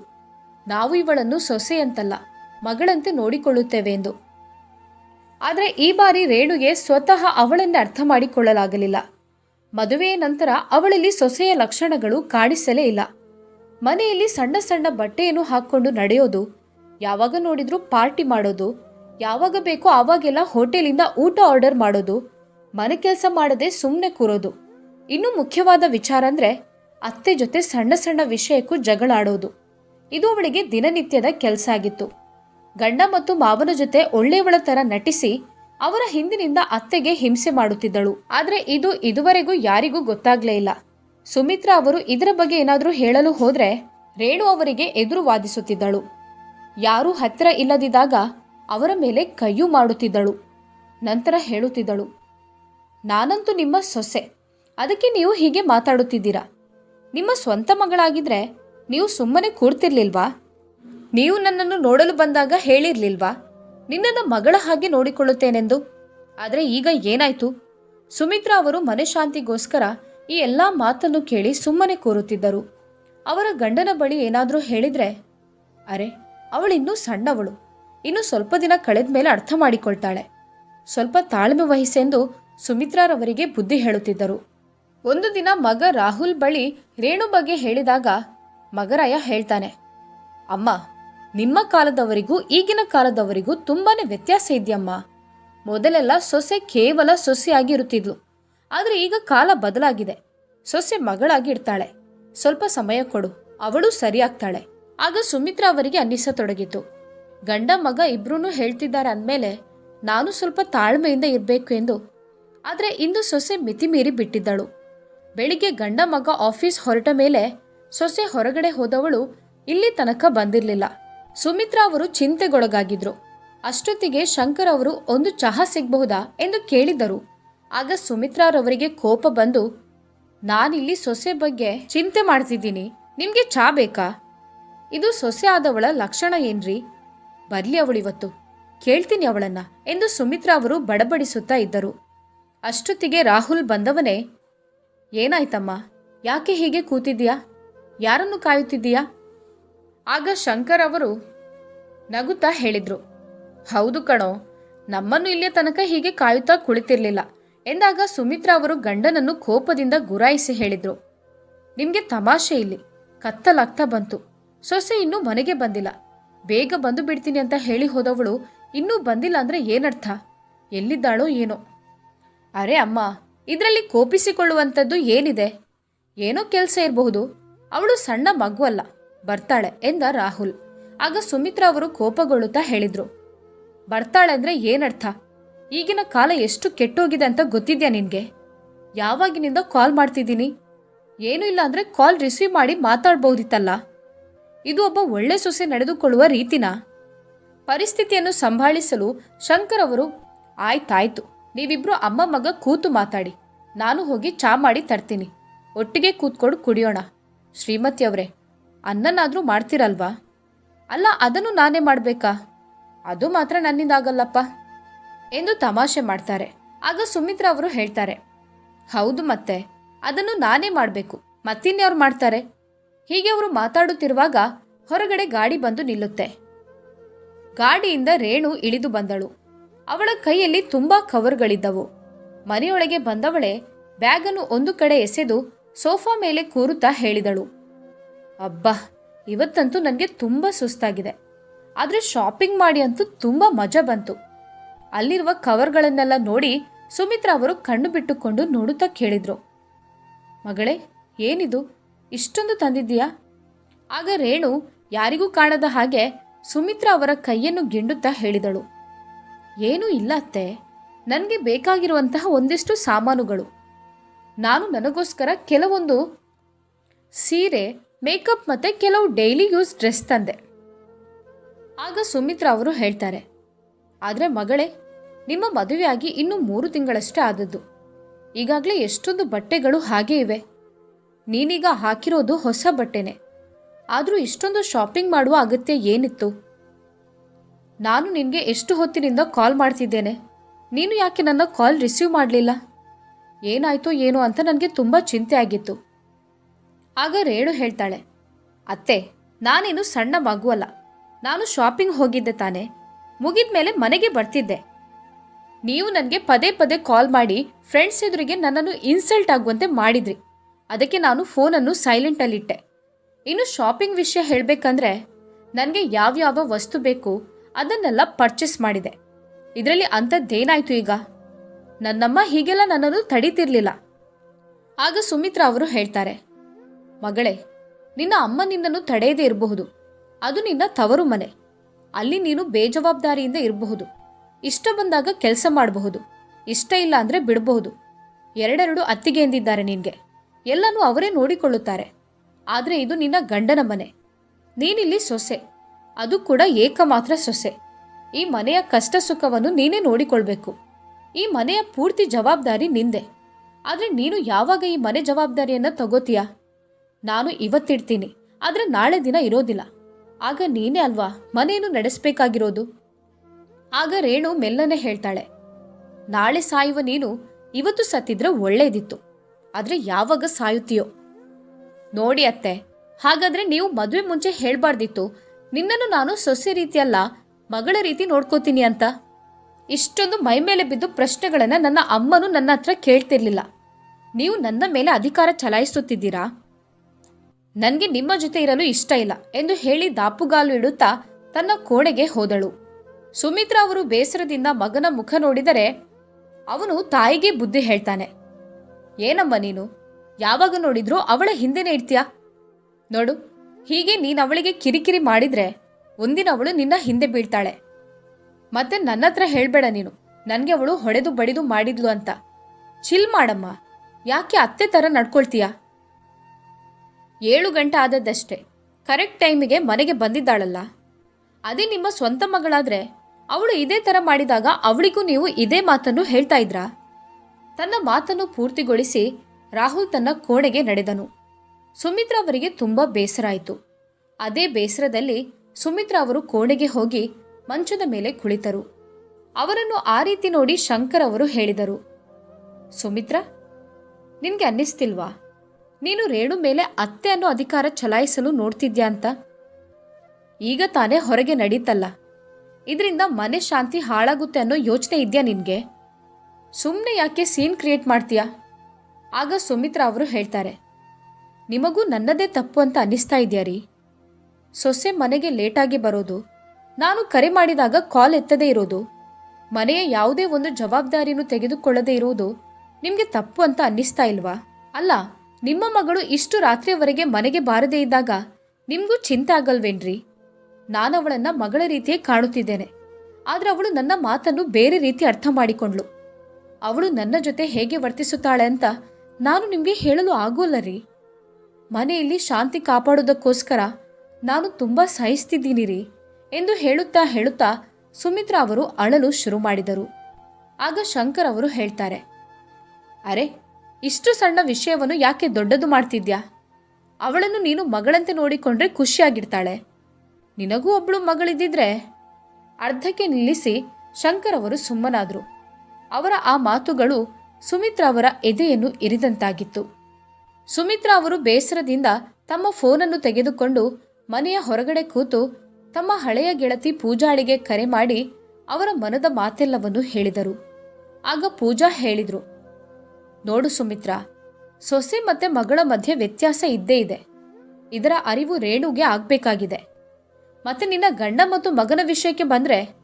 ನಾವು ಇವಳನ್ನು ಸೊಸೆ ಅಂತಲ್ಲ ಮಗಳಂತೆ ನೋಡಿಕೊಳ್ಳುತ್ತೇವೆ ಎಂದು. ಆದರೆ ಈ ಬಾರಿ ರೇಣುಗೆ ಸ್ವತಃ ಅವಳನ್ನೇ ಅರ್ಥ ಮಾಡಿಕೊಳ್ಳಲಾಗಲಿಲ್ಲ. ಮದುವೆಯ ನಂತರ ಅವಳಲ್ಲಿ ಸೊಸೆಯ ಲಕ್ಷಣಗಳು ಕಾಣಿಸಲೇ ಇಲ್ಲ. ಮನೆಯಲ್ಲಿ ಸಣ್ಣ ಸಣ್ಣ ಬಟ್ಟೆಯನ್ನು ಹಾಕ್ಕೊಂಡು ನಡೆಯೋದು, ಯಾವಾಗ ನೋಡಿದರೂ ಪಾರ್ಟಿ ಮಾಡೋದು, ಯಾವಾಗ ಬೇಕೋ ಆವಾಗೆಲ್ಲ ಹೋಟೆಲಿಂದ ಊಟ ಆರ್ಡರ್ ಮಾಡೋದು, ಮನೆ ಕೆಲಸ ಮಾಡದೆ ಸುಮ್ಮನೆ ಕೂರೋದು. ಇನ್ನೂ ಮುಖ್ಯವಾದ ವಿಚಾರ ಅಂದ್ರೆ ಅತ್ತೆ ಜೊತೆ ಸಣ್ಣ ಸಣ್ಣ ವಿಷಯಕ್ಕೂ ಜಗಳಾಡೋದು. ಇದು ಅವಳಿಗೆ ದಿನನಿತ್ಯದ ಕೆಲಸ ಆಗಿತ್ತು. ಗಂಡ ಮತ್ತು ಮಾವನ ಜೊತೆ ಒಳ್ಳೆಯವಳ ತರ ನಟಿಸಿ ಅವರ ಹಿಂದಿನಿಂದ ಅತ್ತೆಗೆ ಹಿಂಸೆ ಮಾಡುತ್ತಿದ್ದಳು. ಆದರೆ ಇದು ಇದುವರೆಗೂ ಯಾರಿಗೂ ಗೊತ್ತಾಗ್ಲೇ ಇಲ್ಲ. ಸುಮಿತ್ರಾ ಅವರು ಇದರ ಬಗ್ಗೆ ಏನಾದರೂ ಹೇಳಲು ಹೋದರೆ ರೇಣು ಅವರಿಗೆ ಎದುರು ವಾದಿಸುತ್ತಿದ್ದಳು. ಯಾರೂ ಹತ್ತಿರ ಇಲ್ಲದಿದ್ದಾಗ ಅವರ ಮೇಲೆ ಕೈಯೂ ಮಾಡುತ್ತಿದ್ದಳು. ನಂತರ ಹೇಳುತ್ತಿದ್ದಳು, ನಾನಂತೂ ನಿಮ್ಮ ಸೊಸೆ. ಅದಕ್ಕೆ ನೀವು ಹೀಗೆ ಮಾತಾಡುತ್ತಿದ್ದೀರಾ? ನಿಮ್ಮ ಸ್ವಂತ ಮಗಳಾಗಿದ್ರೆ ನೀವು ಸುಮ್ಮನೆ ಕೂರ್ತಿರ್ಲಿಲ್ವಾ? ನೀವು ನನ್ನನ್ನು ನೋಡಲು ಬಂದಾಗ ಹೇಳಿರ್ಲಿಲ್ವಾ? ನಿನ್ನನ್ನು ಮಗಳ ಹಾಗೆ ನೋಡಿಕೊಳ್ಳುತ್ತೇನೆಂದು? ಆದರೆ ಈಗ ಏನಾಯ್ತು? ಸುಮಿತ್ರಾ ಅವರು ಮನಃಶಾಂತಿಗೋಸ್ಕರ ಈ ಎಲ್ಲ ಮಾತನ್ನು ಕೇಳಿ ಸುಮ್ಮನೆ ಕೂರುತ್ತಿದ್ದರು. ಅವರ ಗಂಡನ ಬಳಿ ಏನಾದರೂ ಹೇಳಿದ್ರೆ, ಅರೆ ಅವಳಿನ್ನೂ ಸಣ್ಣವಳು. ಇನ್ನು ಸ್ವಲ್ಪ ದಿನ ಕಳೆದ ಮೇಲೆ ಅರ್ಥ ಮಾಡಿಕೊಳ್ತಾಳೆ. ಸ್ವಲ್ಪ ತಾಳ್ಮೆ ವಹಿಸೆಂದು ಸುಮಿತ್ರಾರವರಿಗೆ ಬುದ್ಧಿ ಹೇಳುತ್ತಿದ್ದರು. ಒಂದು ದಿನ ಮಗ ರಾಹುಲ್ ಬಳಿ ರೇಣು ಬಗ್ಗೆ ಹೇಳಿದಾಗ ಮಗರಾಯ ಹೇಳ್ತಾನೆ, ಅಮ್ಮ ನಿಮ್ಮ ಕಾಲದವರಿಗೂ, ಈಗಿನ ಕಾಲದವರಿಗೂ ತುಂಬಾನೇ ವ್ಯತ್ಯಾಸ ಇದೆಯಮ್ಮ. ಮೊದಲೆಲ್ಲ ಸೊಸೆ ಕೇವಲ ಸೊಸೆಯಾಗಿ ಇರುತ್ತಿದ್ಲು. ಆದರೆ ಈಗ ಕಾಲ ಬದಲಾಗಿದೆ. ಸೊಸೆ ಮಗಳಾಗಿ ಇರ್ತಾಳೆ. ಸ್ವಲ್ಪ ಸಮಯ ಕೊಡು, ಅವಳು ಸರಿಯಾಗ್ತಾಳೆ. ಆಗ ಸುಮಿತ್ರಾ ಅವರಿಗೆ ಅನ್ನಿಸತೊಡಗಿತು. ಗಂಡ ಮಗ ಇಬ್ರೂ ಹೇಳ್ತಿದ್ದಾರೆ ಅಂದಮೇಲೆ, ನಾನು ಸ್ವಲ್ಪ ತಾಳ್ಮೆಯಿಂದ ಇರಬೇಕು ಎಂದು. ಆದರೆ ಇಂದು ಸೊಸೆ ಮಿತಿಮೀರಿ ಬಿಟ್ಟಿದ್ದಳು. ಬೆಳಿಗ್ಗೆ ಗಂಡ ಮಗ ಆಫೀಸ್ ಹೊರಟ ಮೇಲೆ, ಸೊಸೆ ಹೊರಗಡೆ ಹೋದವಳು ಇಲ್ಲಿ ತನಕ ಬಂದಿರಲಿಲ್ಲ. ಸುಮಿತ್ರಾ ಅವರು ಚಿಂತೆಗೊಳಗಾಗಿದ್ರು. ಅಷ್ಟೊತ್ತಿಗೆ ಶಂಕರ್ ಅವರು, ಒಂದು ಚಹಾ ಸಿಗಬಹುದಾ? ಎಂದು ಕೇಳಿದರು. ಆಗ ಸುಮಿತ್ರಾರವರಿಗೆ ಕೋಪ ಬಂದು, ನಾನಿಲ್ಲಿ ಸೊಸೆ ಬಗ್ಗೆ ಚಿಂತೆ ಮಾಡ್ತಿದ್ದೀನಿ. ನಿಮಗೆ ಚಾ ಬೇಕಾ? ಇದು ಸೊಸೆ ಆದವಳ ಲಕ್ಷಣ ಏನ್ರಿ? ಬರ್ಲಿ ಅವಳಿವತ್ತು ಕೇಳ್ತೀನಿ ಅವಳನ್ನ, ಎಂದು ಸುಮಿತ್ರಾ ಅವರು ಬಡಬಡಿಸುತ್ತಾ ಇದ್ದರು. ಅಷ್ಟೊತ್ತಿಗೆ ರಾಹುಲ್ ಬಂದವನೇ, ಏನಾಯ್ತಮ್ಮ? ಯಾಕೆ ಹೀಗೆ ಕೂತಿದ್ದೀಯಾ? ಯಾರನ್ನು ಕಾಯುತ್ತಿದ್ದೀಯಾ? ಆಗ ಶಂಕರ್ ಅವರು ನಗುತ್ತಾ ಹೇಳಿದ್ರು, ಹೌದು ಕಣೋ, ನಮ್ಮನ್ನು ಇಲ್ಲಿಯ ತನಕ ಹೀಗೆ ಕಾಯುತ್ತಾ ಕುಳಿತಿರಲಿಲ್ಲ ಎಂದಾಗ ಸುಮಿತ್ರಾ ಅವರು ಗಂಡನನ್ನು ಕೋಪದಿಂದ ಗುರಾಯಿಸಿ ಹೇಳಿದ್ರು, ನಿಮಗೆ ತಮಾಷೆ ಇಲ್ಲಿ, ಕತ್ತಲಾಗ್ತಾ ಬಂತು, ಸೊಸೆ ಇನ್ನೂ ಮನೆಗೆ ಬಂದಿಲ್ಲ, ಬೇಗ ಬಂದು ಬಿಡ್ತೀನಿ ಅಂತ ಹೇಳಿ ಹೋದವಳು ಇನ್ನೂ ಬಂದಿಲ್ಲ ಅಂದ್ರೆ ಏನರ್ಥ, ಎಲ್ಲಿದ್ದಾಳೋ ಏನೋ? ಅರೆ ಅಮ್ಮ, ಇದರಲ್ಲಿ ಕೋಪಿಸಿಕೊಳ್ಳುವಂಥದ್ದು ಏನಿದೆ? ಏನೋ ಕೆಲಸ ಇರಬಹುದು, ಅವಳು ಸಣ್ಣ ಮಗು ಅಲ್ಲ ಬರ್ತಾಳೆ ಎಂದ ರಾಹುಲ್. ಆಗ ಸುಮಿತ್ರಾ ಅವರು ಕೋಪಗೊಳ್ಳುತ್ತಾ ಹೇಳಿದ್ರು. ಬರ್ತಾಳೆ ಅಂದ್ರೆ ಏನರ್ಥ? ಈಗಿನ ಕಾಲ ಎಷ್ಟು ಕೆಟ್ಟೋಗಿದೆ ಅಂತ ಗೊತ್ತಿದ್ಯಾ ನಿನ್ಗೆ? ಯಾವಾಗಿನಿಂದ ಕಾಲ್ ಮಾಡ್ತಿದ್ದೀನಿ? ಏನೂ ಇಲ್ಲ ಅಂದ್ರೆ ಕಾಲ್ ರಿಸೀವ್ ಮಾಡಿ ಮಾತಾಡ್ಬೋದಿತ್ತಲ್ಲ? ಇದು ಒಬ್ಬ ಒಳ್ಳೆ ಸೊಸೆ ನಡೆದುಕೊಳ್ಳುವ ರೀತಿನ? ಪರಿಸ್ಥಿತಿಯನ್ನು ಸಂಭಾಳಿಸಲು ಶಂಕರ್ ಅವರು, ಆಯ್ತಾಯ್ತು, ನೀವಿಬ್ರು ಅಮ್ಮ ಮಗ ಕೂತು ಮಾತಾಡಿ. ನಾನು ಹೋಗಿ ಚಾ ಮಾಡಿ ತರ್ತೀನಿ. ಒಟ್ಟಿಗೆ ಕೂತ್ಕೊಂಡು ಕುಡಿಯೋಣ. ಶ್ರೀಮತಿ ಅವರೇ ಅನ್ನನಾದ್ರೂ ಮಾಡ್ತೀರಲ್ವಾ? ಅಲ್ಲ, ಅದನ್ನು ನಾನೇ ಮಾಡಬೇಕಾ? ಅದು ಮಾತ್ರ ನನ್ನಿಂದಾಗಲ್ಲಪ್ಪ ಎಂದು ತಮಾಷೆ ಮಾಡ್ತಾರೆ. ಆಗ ಸುಮಿತ್ರಾ ಅವರು ಹೇಳ್ತಾರೆ, ಹೌದು ಮತ್ತೆ, ಅದನ್ನು ನಾನೇ ಮಾಡಬೇಕು. ಮತ್ತಿನ್ಯಾವ್ರು ಮಾಡ್ತಾರೆ? ಹೀಗೆ ಅವರು ಮಾತಾಡುತ್ತಿರುವಾಗ ಹೊರಗಡೆ ಗಾಡಿ ಬಂದು ನಿಲ್ಲುತ್ತೆ. ಗಾಡಿಯಿಂದ ರೇಣು ಇಳಿದು ಬಂದಳು. ಅವಳ ಕೈಯಲ್ಲಿ ತುಂಬಾ ಕವರ್ಗಳಿದ್ದವು. ಮನೆಯೊಳಗೆ ಬಂದವಳೆ ಬ್ಯಾಗನ್ನು ಒಂದು ಕಡೆ ಎಸೆದು ಸೋಫಾ ಮೇಲೆ ಕೂರುತ್ತಾ ಹೇಳಿದಳು. ಅಬ್ಬಾ, ಇವತ್ತಂತೂ ನನಗೆ ತುಂಬ ಸುಸ್ತಾಗಿದೆ. ಆದರೆ ಶಾಪಿಂಗ್ ಮಾಡಿ ಅಂತೂ ತುಂಬ ಮಜಾ ಬಂತು. ಅಲ್ಲಿರುವ ಕವರ್ಗಳನ್ನೆಲ್ಲ ನೋಡಿ ಸುಮಿತ್ರಾ ಅವರು ಕಣ್ಣು ಬಿಟ್ಟುಕೊಂಡು ನೋಡುತ್ತಾ ಕೇಳಿದರು. ಮಗಳೇ, ಏನಿದು? ಇಷ್ಟೊಂದು ತಂದಿದ್ದೀಯಾ? ಆಗ ರೇಣು ಯಾರಿಗೂ ಕಾಣದ ಹಾಗೆ ಸುಮಿತ್ರಾ ಅವರ ಕೈಯನ್ನು ಗಿಂಡುತ್ತಾ ಹೇಳಿದಳು. ಏನೂ ಇಲ್ಲ ಅತ್ತೆ. ನನಗೆ ಬೇಕಾಗಿರುವಂತಹ ಒಂದಿಷ್ಟು ಸಾಮಾನುಗಳು. ನಾನು ನನಗೋಸ್ಕರ ಕೆಲವೊಂದು ಸೀರೆ ಮೇಕಪ್ ಮತ್ತು ಕೆಲವು ಡೈಲಿ ಯೂಸ್ ಡ್ರೆಸ್ ತಂದೆ. ಆಗ ಸುಮಿತ್ರಾ ಅವರು ಹೇಳ್ತಾರೆ, ಆದರೆ ಮಗಳೇ, ನಿಮ್ಮ ಮದುವೆಯಾಗಿ ಇನ್ನು ಮೂರು ತಿಂಗಳಷ್ಟೇ ಆದದ್ದು. ಈಗಾಗಲೇ ಎಷ್ಟೊಂದು ಬಟ್ಟೆಗಳು ಹಾಗೇ ಇವೆ. ನೀನೀಗ ಹಾಕಿರೋದು ಹೊಸ ಬಟ್ಟೆನೆ. ಆದರೂ ಇಷ್ಟೊಂದು ಶಾಪಿಂಗ್ ಮಾಡುವ ಅಗತ್ಯ ಏನಿತ್ತು? ನಾನು ನಿನಗೆ ಎಷ್ಟು ಹೊತ್ತಿನಿಂದ ಕಾಲ್ ಮಾಡ್ತಿದ್ದೇನೆ. ನೀನು ಯಾಕೆ ನನ್ನ ಕಾಲ್ ರಿಸೀವ್ ಮಾಡಲಿಲ್ಲ? ಏನಾಯ್ತೋ ಏನೋ ಅಂತ ನನಗೆ ತುಂಬ ಚಿಂತೆ ಆಗಿತ್ತು. ಆಗ ರೇಣು ಹೇಳ್ತಾಳೆ. ಅತ್ತೆ ನಾನೇನು ಸಣ್ಣ ಮಗುವಲ್ಲ. ನಾನು ಶಾಪಿಂಗ್ ಹೋಗಿದ್ದೆ ತಾನೆ. ಮುಗಿದ ಮೇಲೆ ಮನೆಗೆ ಬರ್ತಿದ್ದೆ. ನೀವು ನನಗೆ ಪದೇ ಪದೇ ಕಾಲ್ ಮಾಡಿ ಫ್ರೆಂಡ್ಸ್ ಎದುರಿಗೆ ನನ್ನನ್ನು ಇನ್ಸಲ್ಟ್ ಆಗುವಂತೆ ಮಾಡಿದ್ರಿ. ಅದಕ್ಕೆ ನಾನು ಫೋನನ್ನು ಸೈಲೆಂಟಲ್ಲಿಟ್ಟೆ ಇನ್ನು ಶಾಪಿಂಗ್ ವಿಷಯ ಹೇಳಬೇಕಂದ್ರೆ ನನಗೆ ಯಾವ್ಯಾವ ವಸ್ತು ಬೇಕು ಅದನ್ನೆಲ್ಲ ಪರ್ಚೇಸ್ ಮಾಡಿದೆ. ಇದರಲ್ಲಿ ಅಂಥದ್ದೇನಾಯ್ತು ಈಗ? ನನ್ನಮ್ಮ ಹೀಗೆಲ್ಲ ನನ್ನನ್ನು ತಡೀತಿರ್ಲಿಲ್ಲ. ಆಗ ಸುಮಿತ್ರಾ ಅವರು ಹೇಳ್ತಾರೆ. ಮಗಳೇ, ನಿನ್ನ ಅಮ್ಮ ನಿನ್ನನ್ನು ತಡೆಯದೇ ಇರಬಹುದು. ಅದು ನಿನ್ನ ತವರು ಮನೆ. ಅಲ್ಲಿ ನೀನು ಬೇಜವಾಬ್ದಾರಿಯಿಂದ ಇರಬಹುದು. ಇಷ್ಟ ಬಂದಾಗ ಕೆಲಸ ಮಾಡಬಹುದು. ಇಷ್ಟ ಇಲ್ಲ ಅಂದರೆ ಬಿಡಬಹುದು. ಎರಡೆರಡು ಅತ್ತಿಗೆ ಎಂದಿದ್ದಾರೆ ನಿನಗೆ. ಎಲ್ಲನೂ ಅವರೇ ನೋಡಿಕೊಳ್ಳುತ್ತಾರೆ. ಆದರೆ ಇದು ನಿನ್ನ ಗಂಡನ ಮನೆ. ನೀನಿಲ್ಲಿ ಸೊಸೆ. ಅದು ಕೂಡ ಏಕಮಾತ್ರ ಸೊಸೆ. ಈ ಮನೆಯ ಕಷ್ಟ ಸುಖವನ್ನು ನೀನೇ ನೋಡಿಕೊಳ್ಬೇಕು. ಈ ಮನೆಯ ಪೂರ್ತಿ ಜವಾಬ್ದಾರಿ ನಿಂದೆ. ಆದರೆ ನೀನು ಯಾವಾಗ ಈ ಮನೆ ಜವಾಬ್ದಾರಿಯನ್ನು ತಗೋತೀಯಾ? ನಾನು ಇವತ್ತಿಡ್ತೀನಿ, ಆದರೆ ನಾಳೆ ದಿನ ಇರೋದಿಲ್ಲ. ಆಗ ನೀನೇ ಅಲ್ವಾ ಮನೆಯನ್ನು ನಡೆಸಬೇಕಾಗಿರೋದು? ಆಗ ರೇಣು ಮೆಲ್ಲನೆ ಹೇಳ್ತಾಳೆ, ನಾಳೆ ಸಾಯುವ ನೀನು ಇವತ್ತು ಸತ್ತಿದ್ರೆ ಒಳ್ಳೇದಿತ್ತು, ಆದರೆ ಯಾವಾಗ ಸಾಯುತ್ತೀಯೋ? ನೋಡಿ ಅತ್ತೆ, ಹಾಗಾದ್ರೆ ನೀವು ಮದುವೆ ಮುಂಚೆ ಹೇಳಬಾರ್ದಿತ್ತು, ನಿನ್ನನ್ನು ನಾನು ಸೊಸೆ ರೀತಿಯಲ್ಲ, ಮಗಳ ರೀತಿ ನೋಡ್ಕೋತೀನಿ ಅಂತ? ಇಷ್ಟೊಂದು ಮೈ ಮೇಲೆ ಬಿದ್ದು ಪ್ರಶ್ನೆಗಳನ್ನು ನನ್ನ ಅಮ್ಮನೂ ನನ್ನ ಹತ್ರ ಕೇಳ್ತಿರ್ಲಿಲ್ಲ. ನೀವು ನನ್ನ ಮೇಲೆ ಅಧಿಕಾರ ಚಲಾಯಿಸುತ್ತಿದ್ದೀರಾ? ನನಗೆ ನಿಮ್ಮ ಜೊತೆ ಇರಲು ಇಷ್ಟ ಇಲ್ಲ ಎಂದು ಹೇಳಿ ದಾಪುಗಾಲು ಇಡುತ್ತಾ ತನ್ನ ಕೋಣೆಗೆ ಹೋದಳು. ಸುಮಿತ್ರಾ ಅವರು ಬೇಸರದಿಂದ ಮಗನ ಮುಖ ನೋಡಿದರೆ ಅವನು ತಾಯಿಗೆ ಬುದ್ಧಿ ಹೇಳ್ತಾನೆ. ಏನಮ್ಮ ನೀನು? ಯಾವಾಗ ನೋಡಿದ್ರೂ ಅವಳ ಹಿಂದೆನೇ ಇಡ್ತೀಯಾ ನೋಡು, ಹೀಗೆ ನೀನು ಅವಳಿಗೆ ಕಿರಿಕಿರಿ ಮಾಡಿದ್ರೆ ಒಂದಿನ ಅವಳು ನಿನ್ನ ಹಿಂದೆ ಬೀಳ್ತಾಳೆ. ಮತ್ತೆ ನನ್ನ ಹತ್ರ ಹೇಳ್ಬೇಡ ನೀನು. ನನಗೆ ಅವಳು ಹೊಡೆದು ಬಡಿದು ಮಾಡಿದ್ಲು ಅಂತ. ಚಿಲ್ ಮಾಡಮ್ಮ. ಯಾಕೆ ಅತ್ತೆ ಥರ ನಡ್ಕೊಳ್ತೀಯ? ಏಳು ಗಂಟೆ ಆದದ್ದಷ್ಟೇ. ಕರೆಕ್ಟ್ ಟೈಮಿಗೆ ಮನೆಗೆ ಬಂದಿದ್ದಾಳಲ್ಲ. ಅದೇ ನಿಮ್ಮ ಸ್ವಂತ ಮಗಳಾದ್ರೆ, ಅವಳು ಇದೇ ಥರ ಮಾಡಿದಾಗ ಅವಳಿಗೂ ನೀವು ಇದೇ ಮಾತನ್ನು ಹೇಳ್ತಾ ಇದ್ರಾ? ತನ್ನ ಮಾತನ್ನು ಪೂರ್ತಿಗೊಳಿಸಿ ರಾಹುಲ್ ತನ್ನ ಕೋಣೆಗೆ ನಡೆದನು. ಸುಮಿತ್ರಾ ಅವರಿಗೆ ತುಂಬ ಬೇಸರ ಆಯಿತು. ಅದೇ ಬೇಸರದಲ್ಲಿ ಸುಮಿತ್ರಾ ಅವರು ಕೋಣೆಗೆ ಹೋಗಿ ಮಂಚದ ಮೇಲೆ ಕುಳಿತರು. ಅವರನ್ನು ಆ ರೀತಿ ನೋಡಿ ಶಂಕರ್ ಅವರು ಹೇಳಿದರು, ಸುಮಿತ್ರ, ನಿನಗೆ ಅನ್ನಿಸ್ತಿಲ್ವಾ? ನೀನು ರೇಣು ಮೇಲೆ ಅತ್ತೆ ಅನ್ನೋ ಅಧಿಕಾರ ಚಲಾಯಿಸಲು ನೋಡ್ತಿದ್ಯಾ ಅಂತ? ಈಗ ತಾನೇ ಹೊರಗೆ ನಡೀತಲ್ಲ. ಇದರಿಂದ ಮನೆ ಶಾಂತಿ ಹಾಳಾಗುತ್ತೆ ಅನ್ನೋ ಯೋಚನೆ ಇದೆಯಾ ನಿನಗೆ? ಸುಮ್ಮನೆ ಯಾಕೆ ಸೀನ್ ಕ್ರಿಯೇಟ್ ಮಾಡ್ತೀಯಾ? ಆಗ ಸುಮಿತ್ರಾ ಅವರು ಹೇಳ್ತಾರೆ. ನಿಮಗೂ ನನ್ನದೇ ತಪ್ಪು ಅಂತ ಅನ್ನಿಸ್ತಾ ಇದೆಯಾ ರೀ? ಸೊಸೆ ಮನೆಗೆ ಲೇಟಾಗಿ ಬರೋದು, ನಾನು ಕರೆ ಮಾಡಿದಾಗ ಕಾಲ್ ಎತ್ತದೇ ಇರೋದು, ಮನೆಯ ಯಾವುದೇ ಒಂದು ಜವಾಬ್ದಾರಿಯನ್ನು ತೆಗೆದುಕೊಳ್ಳದೇ ಇರುವುದು ನಿಮಗೆ ತಪ್ಪು ಅಂತ ಅನ್ನಿಸ್ತಾ ಇಲ್ವಾ? ಅಲ್ಲ ನಿಮ್ಮ ಮಗಳು ಇಷ್ಟು ರಾತ್ರಿಯವರೆಗೆ ಮನೆಗೆ ಬಾರದೇ ಇದ್ದಾಗ ನಿಮಗೂ ಚಿಂತೆ ಆಗಲ್ವೇನ್ರಿ? ನಾನು ಅವಳನ್ನ ಮಗಳ ರೀತಿಯೇ ಕಾಣುತ್ತಿದ್ದೇನೆ. ಆದರೆ ಅವಳು ನನ್ನ ಮಾತನ್ನು ಬೇರೆ ರೀತಿ ಅರ್ಥ ಮಾಡಿಕೊಂಡ್ಳು. ಅವಳು ನನ್ನ ಜೊತೆ ಹೇಗೆ ವರ್ತಿಸುತ್ತಾಳೆ ಅಂತ ನಾನು ನಿಮಗೆ ಹೇಳಲು ಆಗೋಲ್ಲ ರೀ ಮನೆಯಲ್ಲಿ ಶಾಂತಿ ಕಾಪಾಡೋದಕ್ಕೋಸ್ಕರ ನಾನು ತುಂಬ ಸಹಿಸ್ತಿದ್ದೀನಿ ರೀ ಎಂದು ಹೇಳುತ್ತಾ ಹೇಳುತ್ತಾ ಸುಮಿತ್ರಾ ಅವರು ಅಳಲು ಶುರು ಮಾಡಿದರು. ಆಗ ಶಂಕರ್ ಅವರು ಹೇಳ್ತಾರೆ, ಅರೆ ಇಷ್ಟು ಸಣ್ಣ ವಿಷಯವನ್ನು ಯಾಕೆ ದೊಡ್ಡದು ಮಾಡ್ತಿದ್ಯಾ? ಅವಳನ್ನು ನೀನು ಮಗಳಂತೆ ನೋಡಿಕೊಂಡ್ರೆ ಖುಷಿಯಾಗಿರ್ತಾಳೆ. ನಿನಗೂ ಒಬ್ಬಳು ಮಗಳಿದ್ದಿದ್ರೆ? ಅರ್ಧಕ್ಕೆ ನಿಲ್ಲಿಸಿ ಶಂಕರ್ ಅವರು ಸುಮ್ಮನಾದರು. ಅವರ ಆ ಮಾತುಗಳು ಸುಮಿತ್ರಾ ಅವರ ಎದೆಯನ್ನು ಇರಿದಂತಾಗಿತ್ತು. ಸುಮಿತ್ರಾ ಅವರು ಬೇಸರದಿಂದ ತಮ್ಮ ಫೋನನ್ನು ತೆಗೆದುಕೊಂಡು ಮನೆಯ ಹೊರಗಡೆ ಕೂತು ತಮ್ಮ ಹಳೆಯ ಗೆಳತಿ ಪೂಜಾಳಿಗೆ ಕರೆ ಮಾಡಿ ಅವರ ಮನದ ಮಾತೆಲ್ಲವನ್ನು ಹೇಳಿದರು. ಆಗ ಪೂಜಾ ಹೇಳಿದ್ರು ನೋಡು ಸುಮಿತ್ರ, ಸೊಸೆ ಮತ್ತೆ ಮಗಳ ಮಧ್ಯೆ ವ್ಯತ್ಯಾಸ ಇದ್ದೇ ಇದೆ. ಇದರ ಅರಿವು ರೇಣುಗೆ ಆಗಬೇಕಾಗಿದೆ. ಮತ್ತೆ ನಿನ್ನ ಗಂಡ ಮತ್ತು ಮಗನ ವಿಷಯಕ್ಕೆ ಬಂದ್ರೆ,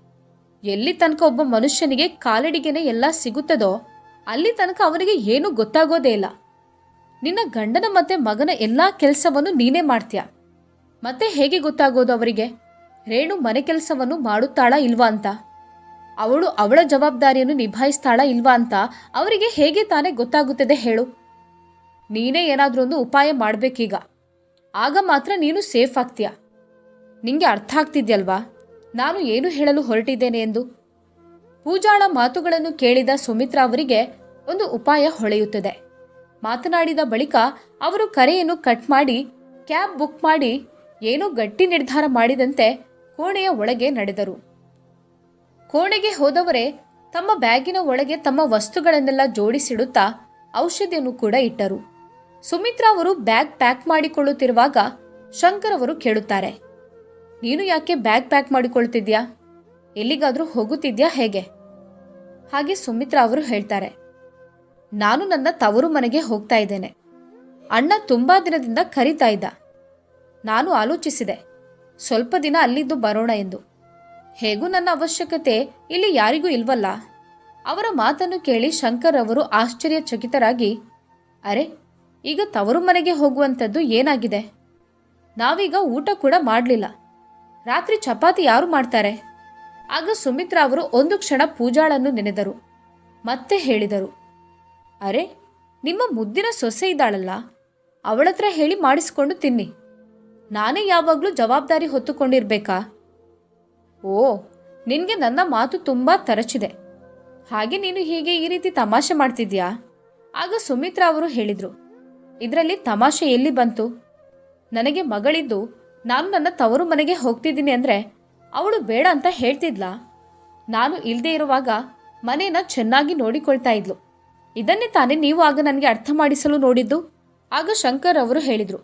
ಎಲ್ಲಿ ತನಕ ಒಬ್ಬ ಮನುಷ್ಯನಿಗೆ ಕಾಲಡಿಗೆನೆ ಎಲ್ಲ ಸಿಗುತ್ತದೋ, ಅಲ್ಲಿ ತನಕ ಅವನಿಗೆ ಏನೂ ಗೊತ್ತಾಗೋದೇ ಇಲ್ಲ. ನಿನ್ನ ಗಂಡನ ಮತ್ತೆ ಮಗನ ಎಲ್ಲಾ ಕೆಲಸವನ್ನು ನೀನೇ ಮಾಡ್ತೀಯ? ಮತ್ತೆ ಹೇಗೆ ಗೊತ್ತಾಗೋದು ಅವರಿಗೆ? ರೇಣು ಮನೆ ಕೆಲಸವನ್ನು ಮಾಡುತ್ತಾಳಾ ಇಲ್ವಾ ಅಂತ. ಅವಳು ಅವಳ ಜವಾಬ್ದಾರಿಯನ್ನು ನಿಭಾಯಿಸ್ತಾಳ ಇಲ್ವಾ ಅಂತ ಅವರಿಗೆ ಹೇಗೆ ತಾನೇ ಗೊತ್ತಾಗುತ್ತದೆ ಹೇಳು. ನೀನೇ ಏನಾದರೂ ಒಂದು ಉಪಾಯ ಮಾಡಬೇಕೀಗ. ಆಗ ಮಾತ್ರ ನೀನು ಸೇಫ್ ಆಗ್ತೀಯ. ನಿಂಗೆ ಅರ್ಥ ಆಗ್ತಿದ್ಯಲ್ವಾ? ನಾನು ಏನು ಹೇಳಲು ಹೊರಟಿದ್ದೇನೆ ಎಂದು. ಪೂಜಾಳ ಮಾತುಗಳನ್ನು ಕೇಳಿದ ಸುಮಿತ್ರಾ ಅವರಿಗೆ ಒಂದು ಉಪಾಯ ಹೊಳೆಯುತ್ತದೆ. ಮಾತನಾಡಿದ ಬಳಿಕ ಅವರು ಕರೆಯನ್ನು ಕಟ್ ಮಾಡಿ, ಕ್ಯಾಬ್ ಬುಕ್ ಮಾಡಿ, ಏನೋ ಗಟ್ಟಿ ನಿರ್ಧಾರ ಮಾಡಿದಂತೆ ಕೋಣೆಯ ಒಳಗೆ ನಡೆದರು. ಕೋಣೆಗೆ ಹೋದವರೇ ತಮ್ಮ ಬ್ಯಾಗಿನ ಒಳಗೆ ತಮ್ಮ ವಸ್ತುಗಳನ್ನೆಲ್ಲ ಜೋಡಿಸಿಡುತ್ತಾ ಔಷಧಿಯನ್ನು ಕೂಡ ಇಟ್ಟರು. ಸುಮಿತ್ರಾ ಅವರು ಬ್ಯಾಗ್ ಪ್ಯಾಕ್ ಮಾಡಿಕೊಳ್ಳುತ್ತಿರುವಾಗ ಶಂಕರ್ ಅವರು ಕೇಳುತ್ತಾರೆ, ನೀನು ಯಾಕೆ ಬ್ಯಾಗ್ ಪ್ಯಾಕ್ ಮಾಡಿಕೊಳ್ತಿದ್ಯಾ? ಎಲ್ಲಿಗಾದರೂ ಹೋಗುತ್ತಿದ್ಯಾ ಹೇಗೆ? ಹಾಗೆ ಸುಮಿತ್ರಾ ಅವರು ಹೇಳ್ತಾರೆ, ನಾನು ನನ್ನ ತವರು ಮನೆಗೆ ಹೋಗ್ತಾ ಇದ್ದೇನೆ. ಅಣ್ಣ ತುಂಬಾ ದಿನದಿಂದ ಕರೀತಾ ಇದ್ದ. ನಾನು ಆಲೋಚಿಸಿದೆ. ಸ್ವಲ್ಪ ದಿನ ಅಲ್ಲಿದ್ದು ಬರೋಣ ಎಂದು. ಹೇಗೂ ನನ್ನ ಅವಶ್ಯಕತೆ ಇಲ್ಲಿ ಯಾರಿಗೂ ಇಲ್ವಲ್ಲ? ಅವರ ಮಾತನ್ನು ಕೇಳಿ ಶಂಕರ್ ಅವರು ಆಶ್ಚರ್ಯಚಕಿತರಾಗಿ, ಅರೆ, ಈಗ ತವರು ಮನೆಗೆ ಹೋಗುವಂಥದ್ದು ಏನಾಗಿದೆ? ನಾವೀಗ ಊಟ ಕೂಡ ಮಾಡಲಿಲ್ಲ. ರಾತ್ರಿ ಚಪಾತಿ ಯಾರು ಮಾಡ್ತಾರೆ? ಆಗ ಸುಮಿತ್ರಾ ಅವರು ಒಂದು ಕ್ಷಣ ಪೂಜಾಳನ್ನು ನೆನೆದರು. ಮತ್ತೆ ಹೇಳಿದರು, ಅರೆ, ನಿಮ್ಮ ಮುದ್ದಿನ ಸೊಸೆ ಇದ್ದಾಳಲ್ಲ, ಅವಳತ್ರ ಹೇಳಿ ಮಾಡಿಸಿಕೊಂಡು ತಿನ್ನಿ. ನಾನೇ ಯಾವಾಗಲೂ ಜವಾಬ್ದಾರಿ ಹೊತ್ತುಕೊಂಡಿರ್ಬೇಕಾ? ಓ, ನಿನಗೆ ನನ್ನ ಮಾತು ತುಂಬ ತರಚಿದೆ. ಹಾಗೆ ನೀನು ಹೀಗೆ ಈ ರೀತಿ ತಮಾಷೆ ಮಾಡ್ತಿದ್ಯಾ ಆಗ ಸುಮಿತ್ರಾ ಅವರು ಹೇಳಿದರು, ಇದರಲ್ಲಿ ತಮಾಷೆ ಎಲ್ಲಿ ಬಂತು? ನನಗೆ ಮಗಳಿದ್ದು, ನಾನು ನನ್ನ ತವರು ಮನೆಗೆ ಹೋಗ್ತಿದ್ದೀನಿ ಅಂದರೆ ಅವಳು ಬೇಡ ಅಂತ ಹೇಳ್ತಿದ್ಲಾ? ನಾನು ಇಲ್ಲದೆ ಇರುವಾಗ ಮನೇನ ಚೆನ್ನಾಗಿ ನೋಡಿಕೊಳ್ತಾ ಇದ್ಲು. ಇದನ್ನೇ ತಾನೇ ನೀವು ಆಗ ನನಗೆ ಅರ್ಥ ಮಾಡಿಸಲು ನೋಡಿದ್ದು? ಆಗ ಶಂಕರ್ ಅವರು ಹೇಳಿದರು,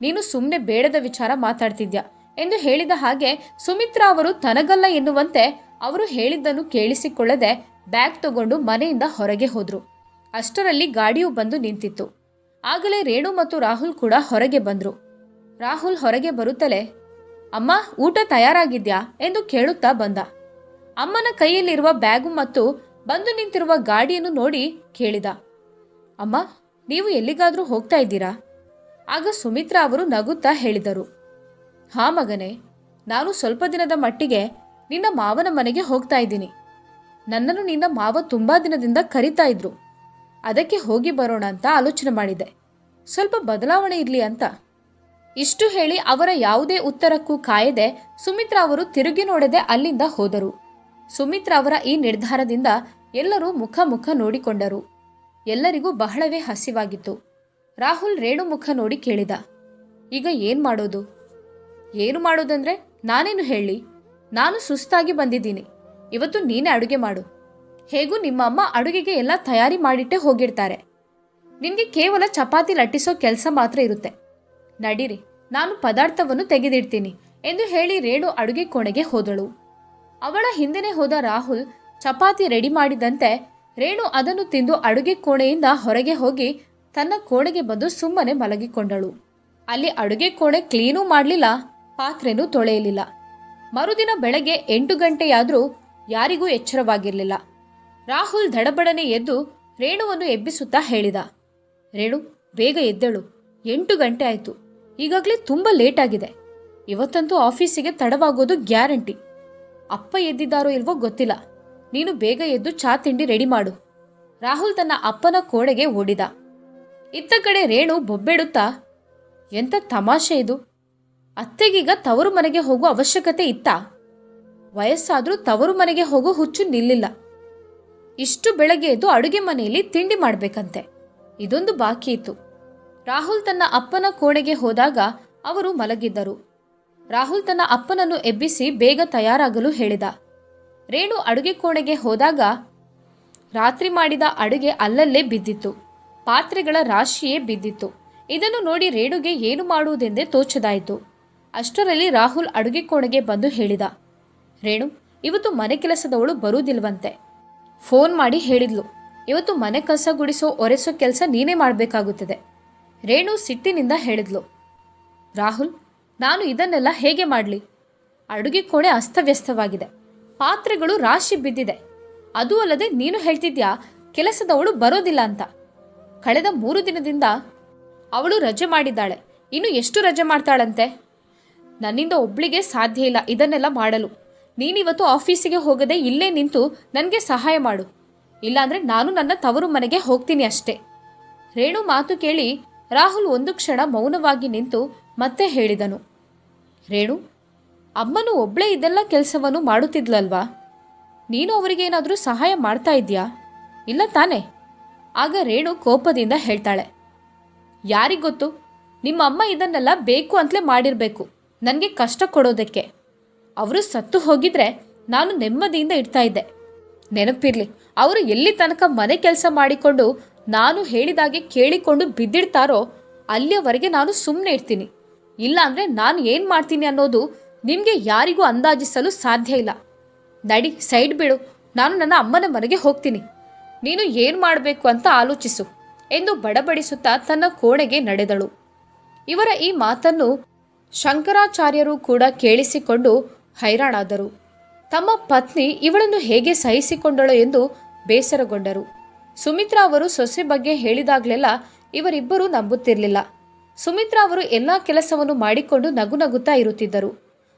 ನೀನು ಸುಮ್ಮನೆ ಬೇಡದ ವಿಚಾರ ಮಾತಾಡ್ತಿದ್ಯಾ? ಎಂದು ಹೇಳಿದ ಹಾಗೆ ಸುಮಿತ್ರಾ ಅವರು ತನಗಲ್ಲ ಎನ್ನುವಂತೆ ಅವರು ಹೇಳಿದ್ದನ್ನು ಕೇಳಿಸಿಕೊಳ್ಳದೆ ಬ್ಯಾಗ್ ತಗೊಂಡು ಮನೆಯಿಂದ ಹೊರಗೆ ಹೋದ್ರು. ಅಷ್ಟರಲ್ಲಿ ಗಾಡಿಯು ಬಂದು ನಿಂತಿತ್ತು. ಆಗಲೇ ರೇಣು ಮತ್ತು ರಾಹುಲ್ ಕೂಡ ಹೊರಗೆ ಬಂದರು. ರಾಹುಲ್ ಹೊರಗೆ ಬರುತ್ತಲೇ, ಅಮ್ಮ, ಊಟ ತಯಾರಾಗಿದ್ಯಾ? ಎಂದು ಕೇಳುತ್ತಾ ಬಂದ. ಅಮ್ಮನ ಕೈಯಲ್ಲಿರುವ ಬ್ಯಾಗು ಮತ್ತು ಬಂದು ನಿಂತಿರುವ ಗಾಡಿಯನ್ನು ನೋಡಿ ಕೇಳಿದ. ಅಮ್ಮ, ನೀವು ಎಲ್ಲಿಗಾದರೂ ಹೋಗ್ತಾ ಇದ್ದೀರಾ? ಆಗ ಸುಮಿತ್ರಾ ಅವರು ನಗುತ್ತಾ ಹೇಳಿದರು. ಹಾ ಮಗನೇ, ನಾನು ಸ್ವಲ್ಪ ದಿನದ ಮಟ್ಟಿಗೆ ನಿನ್ನ ಮಾವನ ಮನೆಗೆ ಹೋಗ್ತಾ ಇದ್ದೀನಿ. ನನ್ನನ್ನು ನಿನ್ನ ಮಾವ ತುಂಬ ದಿನದಿಂದ ಕರಿತಾ ಇದ್ರು. ಅದಕ್ಕೆ ಹೋಗಿ ಬರೋಣ ಅಂತ ಆಲೋಚನೆ ಮಾಡಿದೆ. ಸ್ವಲ್ಪ ಬದಲಾವಣೆ ಇರಲಿ ಅಂತ. ಇಷ್ಟು ಹೇಳಿ ಅವರ ಯಾವುದೇ ಉತ್ತರಕ್ಕೂ ಕಾಯದೆ ಸುಮಿತ್ರಾ ಅವರು ತಿರುಗಿ ನೋಡದೆ ಅಲ್ಲಿಂದ ಹೋದರು. ಸುಮಿತ್ರಾ ಅವರ ಈ ನಿರ್ಧಾರದಿಂದ ಎಲ್ಲರೂ ಮುಖ ಮುಖ ನೋಡಿಕೊಂಡರು. ಎಲ್ಲರಿಗೂ ಬಹಳವೇ ಹಸಿವಾಗಿತ್ತು. ರಾಹುಲ್ ರೇಣು ಮುಖ ನೋಡಿ ಕೇಳಿದ. ಈಗ ಏನ್ ಮಾಡೋದು? ಏನು ಮಾಡೋದಂದ್ರೆ, ನಾನೇನು ಹೇಳಿ? ನಾನು ಸುಸ್ತಾಗಿ ಬಂದಿದ್ದೀನಿ. ಇವತ್ತು ನೀನೇ ಅಡುಗೆ ಮಾಡು. ಹೇಗೂ ನಿಮ್ಮ ಅಮ್ಮ ಅಡುಗೆಗೆ ಎಲ್ಲ ತಯಾರಿ ಮಾಡಿಟ್ಟೇ ಹೋಗಿರ್ತಾರೆ. ನಿನಗೆ ಕೇವಲ ಚಪಾತಿ ಲಟ್ಟಿಸೋ ಕೆಲಸ ಮಾತ್ರ ಇರುತ್ತೆ. ನಡೀರಿ, ನಾನು ಪದಾರ್ಥವನ್ನು ತೆಗೆದಿಡ್ತೀನಿ ಎಂದು ಹೇಳಿ ರೇಣು ಅಡುಗೆ ಕೋಣೆಗೆ ಹೋದಳು. ಅವಳ ಹಿಂದೆನೇ ಹೋದ ರಾಹುಲ್ ಚಪಾತಿ ರೆಡಿ ಮಾಡಿದಂತೆ ರೇಣು ಅದನ್ನು ತಿಂದು ಅಡುಗೆ ಕೋಣೆಯಿಂದ ಹೊರಗೆ ಹೋಗಿ ತನ್ನ ಕೋಣೆಗೆ ಬಂದು ಸುಮ್ಮನೆ ಮಲಗಿಕೊಂಡಳು. ಅಲ್ಲಿ ಅಡುಗೆ ಕೋಣೆ ಕ್ಲೀನೂ ಮಾಡಲಿಲ್ಲ ಪಾತ್ರೆನೂ ತೊಳೆಯಲಿಲ್ಲ. ಮರುದಿನ ಬೆಳಗ್ಗೆ ಎಂಟು ಗಂಟೆಯಾದರೂ ಯಾರಿಗೂ ಎಚ್ಚರವಾಗಿರಲಿಲ್ಲ. ರಾಹುಲ್ ದಡಬಡನೆ ಎದ್ದು ರೇಣುವನ್ನು ಎಬ್ಬಿಸುತ್ತಾ ಹೇಳಿದ, ರೇಣು, ಬೇಗ ಎದ್ದೇಳು. ಎಂಟು ಗಂಟೆ ಆಯಿತು. ಈಗಾಗಲೇ ತುಂಬ ಲೇಟ್ ಆಗಿದೆ. ಇವತ್ತಂತೂ ಆಫೀಸಿಗೆ ತಡವಾಗೋದು ಗ್ಯಾರಂಟಿ. ಅಪ್ಪ ಎದ್ದಿದ್ದಾರೋ ಇಲ್ವೋ ಗೊತ್ತಿಲ್ಲ. ನೀನು ಬೇಗ ಎದ್ದು ಚಾ ತಿಂಡಿ ರೆಡಿ ಮಾಡು. ರಾಹುಲ್ ತನ್ನ ಅಪ್ಪನ ಕೋಣೆಗೆ ಓಡಿದ. ಇತ್ತ ಕಡೆ ರೇಣು ಬೊಬ್ಬೆಡುತ್ತಾ ಎಂಥ ತಮಾಷೆ ಇದು? ಅತ್ತೆಗೀಗ ತವರು ಮನೆಗೆ ಹೋಗೋ ಅವಶ್ಯಕತೆ ಇತ್ತಾ? ವಯಸ್ಸಾದರೂ ತವರು ಮನೆಗೆ ಹೋಗೋ ಹುಚ್ಚು ನಿಲ್ಲಿಲ್ಲ. ಇಷ್ಟು ಬೆಳಗ್ಗೆ ಎದ್ದು ಅಡುಗೆ ಮನೆಯಲ್ಲಿ ತಿಂಡಿ ಮಾಡಬೇಕಂತೆ. ಇದೊಂದು ಬಾಕಿ ಇತ್ತು. ರಾಹುಲ್ ತನ್ನ ಅಪ್ಪನ ಕೋಣೆಗೆ ಹೋದಾಗ ಅವರು ಮಲಗಿದ್ದರು. ರಾಹುಲ್ ತನ್ನ ಅಪ್ಪನನ್ನು ಎಬ್ಬಿಸಿ ಬೇಗ ತಯಾರಾಗಲು ಹೇಳಿದ. ರೇಣು ಅಡುಗೆ ಕೋಣೆಗೆ ಹೋದಾಗ ರಾತ್ರಿ ಮಾಡಿದ ಅಡುಗೆ ಅಲ್ಲಲ್ಲೇ ಬಿದ್ದಿತ್ತು. ಪಾತ್ರೆಗಳ ರಾಶಿಯೇ ಬಿದ್ದಿತ್ತು. ಇದನ್ನು ನೋಡಿ ರೇಣುಗೆ ಏನು ಮಾಡುವುದೆಂದೇ ತೋಚದಾಯಿತು. ಅಷ್ಟರಲ್ಲಿ ರಾಹುಲ್ ಅಡುಗೆ ಕೋಣೆಗೆ ಬಂದು ಹೇಳಿದ, ರೇಣು, ಇವತ್ತು ಮನೆ ಕೆಲಸದವಳು ಬರುವುದಿಲ್ವಂತೆ. ಫೋನ್ ಮಾಡಿ ಹೇಳಿದ್ಲು, ಇವತ್ತು ಮನೆ ಕಸ ಗುಡಿಸೋ, ಒರೆಸೋ ಕೆಲಸ ನೀನೇ ಮಾಡಬೇಕಾಗುತ್ತದೆ. ರೇಣು ಸಿಟ್ಟಿನಿಂದ ಹೇಳಿದ್ಲು, ರಾಹುಲ್, ನಾನು ಇದನ್ನೆಲ್ಲ ಹೇಗೆ ಮಾಡಲಿ? ಅಡುಗೆ ಕೋಣೆ ಅಸ್ತವ್ಯಸ್ತವಾಗಿದೆ. ಪಾತ್ರೆಗಳು ರಾಶಿ ಬಿದ್ದಿದೆ. ಅದು ಅಲ್ಲದೆ ನೀನು ಹೇಳ್ತಿದ್ಯಾ, ಕೆಲಸದವಳು ಬರೋದಿಲ್ಲ ಅಂತ. ಕಳೆದ ಮೂರು ದಿನದಿಂದ ಅವಳು ರಜೆ ಮಾಡಿದ್ದಾಳೆ. ಇನ್ನು ಎಷ್ಟು ರಜೆ ಮಾಡ್ತಾಳಂತೆ? ನನ್ನಿಂದ ಒಬ್ಳಿಗೆ ಸಾಧ್ಯ ಇಲ್ಲ, ಇದನ್ನೆಲ್ಲ ಮಾಡಲು. ನೀನಿವತ್ತು ಆಫೀಸಿಗೆ ಹೋಗದೆ ಇಲ್ಲೇ ನಿಂತು ನನಗೆ ಸಹಾಯ ಮಾಡು. ಇಲ್ಲಾಂದ್ರೆ ನಾನು ನನ್ನ ತವರು ಮನೆಗೆ ಹೋಗ್ತೀನಿ ಅಷ್ಟೇ. ರೇಣು ಮಾತು ಕೇಳಿ ರಾಹುಲ್ ಒಂದು ಕ್ಷಣ ಮೌನವಾಗಿ ನಿಂತು ಮತ್ತೆ ಹೇಳಿದನು. ರೇಣು, ಅಮ್ಮನು ಒಬ್ಳೇ ಇದೆಲ್ಲ ಕೆಲಸವನ್ನು ಮಾಡುತ್ತಿದ್ಲಲ್ವಾ? ನೀನು ಅವರಿಗೆ ಏನಾದರೂ ಸಹಾಯ ಮಾಡ್ತಾ ಇದ್ಯಾ ಇಲ್ಲ ತಾನೇ? ಆಗ ರೇಣು ಕೋಪದಿಂದ ಹೇಳ್ತಾಳೆ. ಯಾರಿಗೊತ್ತು ನಿಮ್ಮ ಅಮ್ಮ ಇದನ್ನೆಲ್ಲ ಬೇಕು ಅಂತಲೇ ಮಾಡಿರಬೇಕು. ನನಗೆ ಕಷ್ಟ ಕೊಡೋದಕ್ಕೆ. ಅವರು ಸತ್ತು ಹೋಗಿದ್ರೆ ನಾನು ನೆಮ್ಮದಿಯಿಂದ ಇಡ್ತಾ ಇದ್ದೆ. ನೆನಪಿರಲಿ, ಅವರು ಎಲ್ಲಿ ತನಕ ಮನೆ ಕೆಲಸ ಮಾಡಿಕೊಂಡು ನಾನು ಹೇಳಿದಾಗೆ ಕೇಳಿಕೊಂಡು ಬಿದ್ದಿಡ್ತಾರೋ ಅಲ್ಲಿಯವರೆಗೆ ನಾನು ಸುಮ್ಮನೆ ಇರ್ತೀನಿ. ಇಲ್ಲಾಂದ್ರೆ ನಾನು ಏನು ಮಾಡ್ತೀನಿ ಅನ್ನೋದು ನಿಮಗೆ ಯಾರಿಗೂ ಅಂದಾಜಿಸಲು ಸಾಧ್ಯ ಇಲ್ಲ. ನಡಿ, ಸೈಡ್ ಬಿಡು ನಾನು ನನ್ನ ಅಮ್ಮನ ಮನೆಗೆ ಹೋಗ್ತೀನಿ. ನೀನು ಏನು ಮಾಡಬೇಕು ಅಂತ ಆಲೋಚಿಸು ಎಂದು ಬಡಬಡಿಸುತ್ತಾ ತನ್ನ ಕೋಣೆಗೆ ನಡೆದಳು. ಇವರ ಈ ಮಾತನ್ನು ಶಂಕರಾಚಾರ್ಯರು ಕೂಡ ಕೇಳಿಸಿಕೊಂಡು ಹೈರಾಣಾದರು. ತಮ್ಮ ಪತ್ನಿ ಇವಳನ್ನು ಹೇಗೆ ಸಹಿಸಿಕೊಂಡಳು ಎಂದು ಬೇಸರಗೊಂಡರು. ಸುಮಿತ್ರಾ ಅವರು ಸೊಸೆ ಬಗ್ಗೆ ಹೇಳಿದಾಗಲೆಲ್ಲ ಇವರಿಬ್ಬರೂ ನಂಬುತ್ತಿರಲಿಲ್ಲ. ಸುಮಿತ್ರಾ ಅವರು ಎಲ್ಲ ಕೆಲಸವನ್ನು ಮಾಡಿಕೊಂಡು ನಗು ನಗುತ್ತಾ ಇರುತ್ತಿದ್ದರು.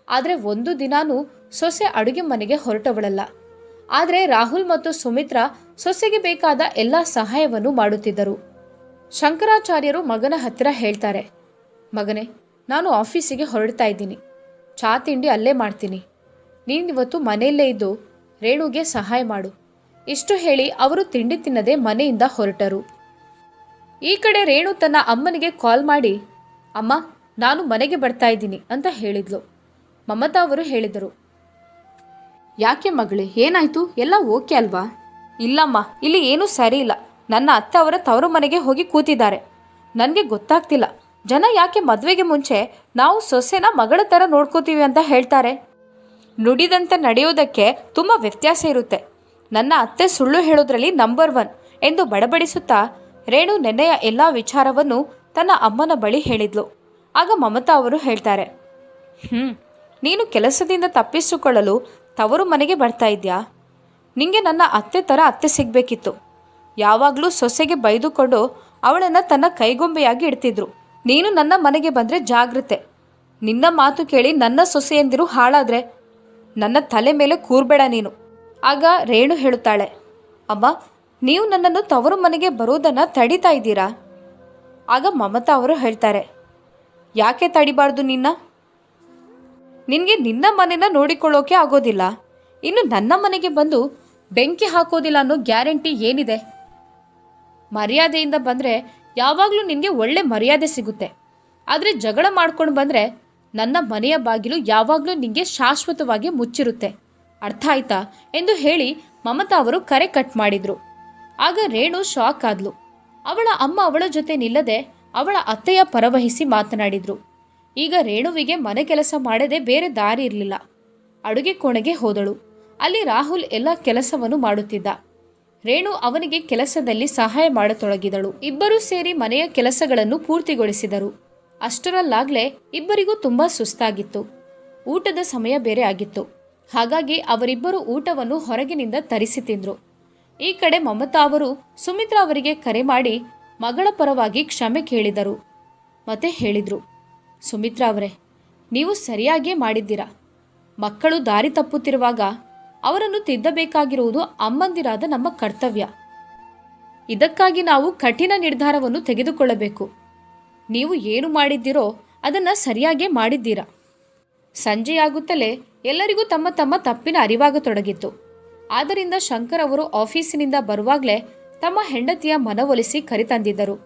ಆದರೆ ಒಂದು ದಿನಾನೂ ಸೊಸೆ ಅಡುಗೆ ಮನೆಗೆ ಹೊರಟವಳಲ್ಲ. ಆದರೆ ರಾಹುಲ್ ಮತ್ತು ಸುಮಿತ್ರಾ ಸೊಸೆಗೆ ಬೇಕಾದ ಎಲ್ಲ ಸಹಾಯವನ್ನು ಮಾಡುತ್ತಿದ್ದರು. ಶಂಕರಾಚಾರ್ಯರು ಮಗನ ಹತ್ತಿರ ಹೇಳ್ತಾರೆ, ಮಗನೇ ನಾನು ಆಫೀಸಿಗೆ ಹೊರಡ್ತಾ ಇದ್ದೀನಿ. ಚಾ ತಿಂಡಿ ಅಲ್ಲೇ ಮಾಡ್ತೀನಿ. ನೀನಿವತ್ತು ಮನೆಯಲ್ಲೇ ಇದ್ದು ರೇಣುಗೆ ಸಹಾಯ ಮಾಡು. ಇಷ್ಟು ಹೇಳಿ ಅವರು ತಿಂಡಿ ತಿನ್ನದೆ ಮನೆಯಿಂದ ಹೊರಟರು. ಈ ಕಡೆ ರೇಣು ತನ್ನ ಅಮ್ಮನಿಗೆ ಕಾಲ್ ಮಾಡಿ, ಅಮ್ಮ, ನಾನು ಮನೆಗೆ ಬರ್ತಾ ಇದ್ದೀನಿ ಅಂತ ಹೇಳಿದ್ಲು. ಮಮತಾ ಅವರು ಹೇಳಿದರು, ಯಾಕೆ ಮಗಳೇ, ಏನಾಯ್ತು? ಎಲ್ಲ ಓಕೆ ಅಲ್ವಾ? ಇಲ್ಲಮ್ಮ, ಇಲ್ಲಿ ಏನೂ ಸರಿ ಇಲ್ಲ. ನನ್ನ ಅತ್ತೆ ಅವರ ತವರು ಮನೆಗೆ ಹೋಗಿ ಕೂತಿದ್ದಾರೆ. ನನಗೆ ಗೊತ್ತಾಗ್ತಿಲ್ಲ. ಜನ ಯಾಕೆ ಮದುವೆಗೆ ಮುಂಚೆ ನಾವು ಸೊಸೆನ ಮಗಳ ಥರ ನೋಡ್ಕೋತೀವಿ ಅಂತ ಹೇಳ್ತಾರೆ? ನುಡಿದಂತೆ ನಡೆಯೋದಕ್ಕೆ ತುಂಬ ವ್ಯತ್ಯಾಸ ಇರುತ್ತೆ. ನನ್ನ ಅತ್ತೆ ಸುಳ್ಳು ಹೇಳೋದ್ರಲ್ಲಿ ನಂಬರ್ ಒನ್ ಎಂದು ಬಡಬಡಿಸುತ್ತಾ ರೇಣು ನೆನ್ನೆಯ ಎಲ್ಲ ವಿಚಾರವನ್ನು ತನ್ನ ಅಮ್ಮನ ಬಳಿ ಹೇಳಿದ್ಲು. ಆಗ ಮಮತಾ ಅವರು ಹೇಳ್ತಾರೆ ಹ್ಞೂ ನೀನು ಕೆಲಸದಿಂದ ತಪ್ಪಿಸಿಕೊಳ್ಳಲು ತವರು ಮನೆಗೆ ಬರ್ತಾ ಇದ್ಯಾ? ನಿಂಗೆ ನನ್ನ ಅತ್ತೆ ಥರ ಅತ್ತೆ ಸಿಗಬೇಕಿತ್ತು. ಯಾವಾಗಲೂ ಸೊಸೆಗೆ ಬೈದುಕೊಂಡು ಅವಳನ್ನು ತನ್ನ ಕೈಗೊಂಬೆಯಾಗಿ ಇಡ್ತಿದ್ರು. ನೀನು ನನ್ನ ಮನೆಗೆ ಬಂದರೆ ಜಾಗ್ರತೆ. ನಿನ್ನ ಮಾತು ಕೇಳಿ ನನ್ನ ಸೊಸೆಯಂದಿರು ಹಾಳಾದ್ರೆ ನನ್ನ ತಲೆ ಮೇಲೆ ಕೂರ್ಬೇಡ ನೀನು. ಆಗ ರೇಣು ಹೇಳುತ್ತಾಳೆ, ಅಮ್ಮ, ನೀವು ನನ್ನನ್ನು ತವರು ಮನೆಗೆ ಬರೋದನ್ನು ತಡಿತಾ ಇದ್ದೀರಾ? ಆಗ ಮಮತಾ ಅವರು ಹೇಳ್ತಾರೆ, ಯಾಕೆ ತಡಿಬಾರ್ದು ನಿನ್ನ? ನಿನಗೆ ನಿನ್ನ ಮನೆನ ನೋಡಿಕೊಳ್ಳೋಕೆ ಆಗೋದಿಲ್ಲ. ಇನ್ನು ನನ್ನ ಮನೆಗೆ ಬಂದು ಬೆಂಕಿ ಹಾಕೋದಿಲ್ಲ ಅನ್ನೋ ಗ್ಯಾರಂಟಿ ಏನಿದೆ? ಮರ್ಯಾದೆಯಿಂದ ಬಂದರೆ ಯಾವಾಗಲೂ ನಿನಗೆ ಒಳ್ಳೆ ಮರ್ಯಾದೆ ಸಿಗುತ್ತೆ. ಆದರೆ ಜಗಳ ಮಾಡ್ಕೊಂಡು ಬಂದರೆ ನನ್ನ ಮನೆಯ ಬಾಗಿಲು ಯಾವಾಗಲೂ ನಿನಗೆ ಶಾಶ್ವತವಾಗಿ ಮುಚ್ಚಿರುತ್ತೆ. ಅರ್ಥ ಆಯ್ತಾ? ಎಂದು ಹೇಳಿ ಮಮತಾ ಅವರು ಕರೆ ಕಟ್ ಮಾಡಿದ್ರು. ಆಗ ರೇಣು ಶಾಕ್ ಆದ್ಲು. ಅವಳ ಅಮ್ಮ ಅವಳ ಜೊತೆ ನಿಲ್ಲದೆ ಅವಳ ಅತ್ತೆಯ ಪರವಹಿಸಿ ಮಾತನಾಡಿದ್ರು. ಈಗ ರೇಣುವಿಗೆ ಮನೆ ಕೆಲಸ ಮಾಡದೆ ಬೇರೆ ದಾರಿ ಇರಲಿಲ್ಲ. ಅಡುಗೆ ಕೋಣೆಗೆ ಹೋದಳು. ಅಲ್ಲಿ ರಾಹುಲ್ ಎಲ್ಲ ಕೆಲಸವನ್ನು ಮಾಡುತ್ತಿದ್ದ. ರೇಣು ಅವನಿಗೆ ಕೆಲಸದಲ್ಲಿ ಸಹಾಯ ಮಾಡತೊಡಗಿದಳು. ಇಬ್ಬರೂ ಸೇರಿ ಮನೆಯ ಕೆಲಸಗಳನ್ನು ಪೂರ್ತಿಗೊಳಿಸಿದರು. ಅಷ್ಟರಲ್ಲಾಗ್ಲೇ ಇಬ್ಬರಿಗೂ ತುಂಬ ಸುಸ್ತಾಗಿತ್ತು. ಊಟದ ಸಮಯ ಬೇರೆ ಆಗಿತ್ತು. ಹಾಗಾಗಿ ಅವರಿಬ್ಬರು ಊಟವನ್ನು ಹೊರಗಿನಿಂದ ತರಿಸಿ ತಿಂದರು. ಈ ಕಡೆ ಮಮತಾ ಅವರು ಸುಮಿತ್ರಾ ಅವರಿಗೆ ಕರೆ ಮಾಡಿ ಮಗಳ ಪರವಾಗಿ ಕ್ಷಮೆ ಕೇಳಿದರು. ಮತ್ತೆ ಹೇಳಿದರು, ಸುಮಿತ್ರಾ ಅವರೇ, ನೀವು ಸರಿಯಾಗಿಯೇ ಮಾಡಿದ್ದೀರಾ? ಮಕ್ಕಳು ದಾರಿ ತಪ್ಪುತ್ತಿರುವಾಗ ಅವರನ್ನು ತಿದ್ದಬೇಕಾಗಿರುವುದು ಅಮ್ಮಂದಿರಾದ ನಮ್ಮ ಕರ್ತವ್ಯ. ಇದಕ್ಕಾಗಿ ನಾವು ಕಠಿಣ ನಿರ್ಧಾರವನ್ನು ತೆಗೆದುಕೊಳ್ಳಬೇಕು. ನೀವು ಏನು ಮಾಡಿದ್ದೀರೋ ಅದನ್ನು ಸರಿಯಾಗೇ ಮಾಡಿದ್ದೀರಾ? ಸಂಜೆಯಾಗುತ್ತಲೇ ಎಲ್ಲರಿಗೂ ತಮ್ಮ ತಮ್ಮ ತಪ್ಪಿನ ಅರಿವಾಗತೊಡಗಿತ್ತು. ಆದ್ದರಿಂದ ಶಂಕರ್ ಅವರು ಆಫೀಸಿನಿಂದ ಬರುವಾಗಲೇ ತಮ್ಮ ಹೆಂಡತಿಯ ಮನವೊಲಿಸಿ ಕರೆತಂದಿದ್ದರು.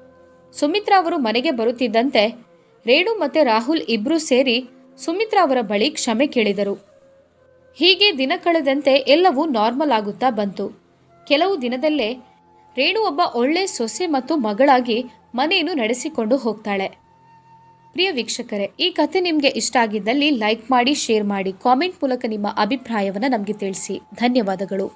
ಸುಮಿತ್ರಾ ಅವರು ಮನೆಗೆ ಬರುತ್ತಿದ್ದಂತೆ ರೇಣು ಮತ್ತು ರಾಹುಲ್ ಇಬ್ಬರೂ ಸೇರಿ ಸುಮಿತ್ರಾ ಅವರ ಬಳಿ ಕ್ಷಮೆ ಕೇಳಿದರು. ಹೀಗೆ ದಿನ ಕಳೆದಂತೆ ಎಲ್ಲವೂ ನಾರ್ಮಲ್ ಆಗುತ್ತಾ ಬಂತು. ಕೆಲವು ದಿನದಲ್ಲೇ ರೇಣು ಒಬ್ಬ ಒಳ್ಳೆ ಸೊಸೆ ಮತ್ತು ಮಗಳಾಗಿ ಮನೆಯನ್ನು ನಡೆಸಿಕೊಂಡು ಹೋಗ್ತಾಳೆ. ಪ್ರಿಯ ವೀಕ್ಷಕರೇ, ಈ ಕಥೆ ನಿಮಗೆ ಇಷ್ಟ ಆಗಿದ್ದಲ್ಲಿ ಲೈಕ್ ಮಾಡಿ, ಶೇರ್ ಮಾಡಿ, ಕಾಮೆಂಟ್ ಮೂಲಕ ನಿಮ್ಮ ಅಭಿಪ್ರಾಯವನ್ನು ನಮಗೆ ತಿಳಿಸಿ. ಧನ್ಯವಾದಗಳು.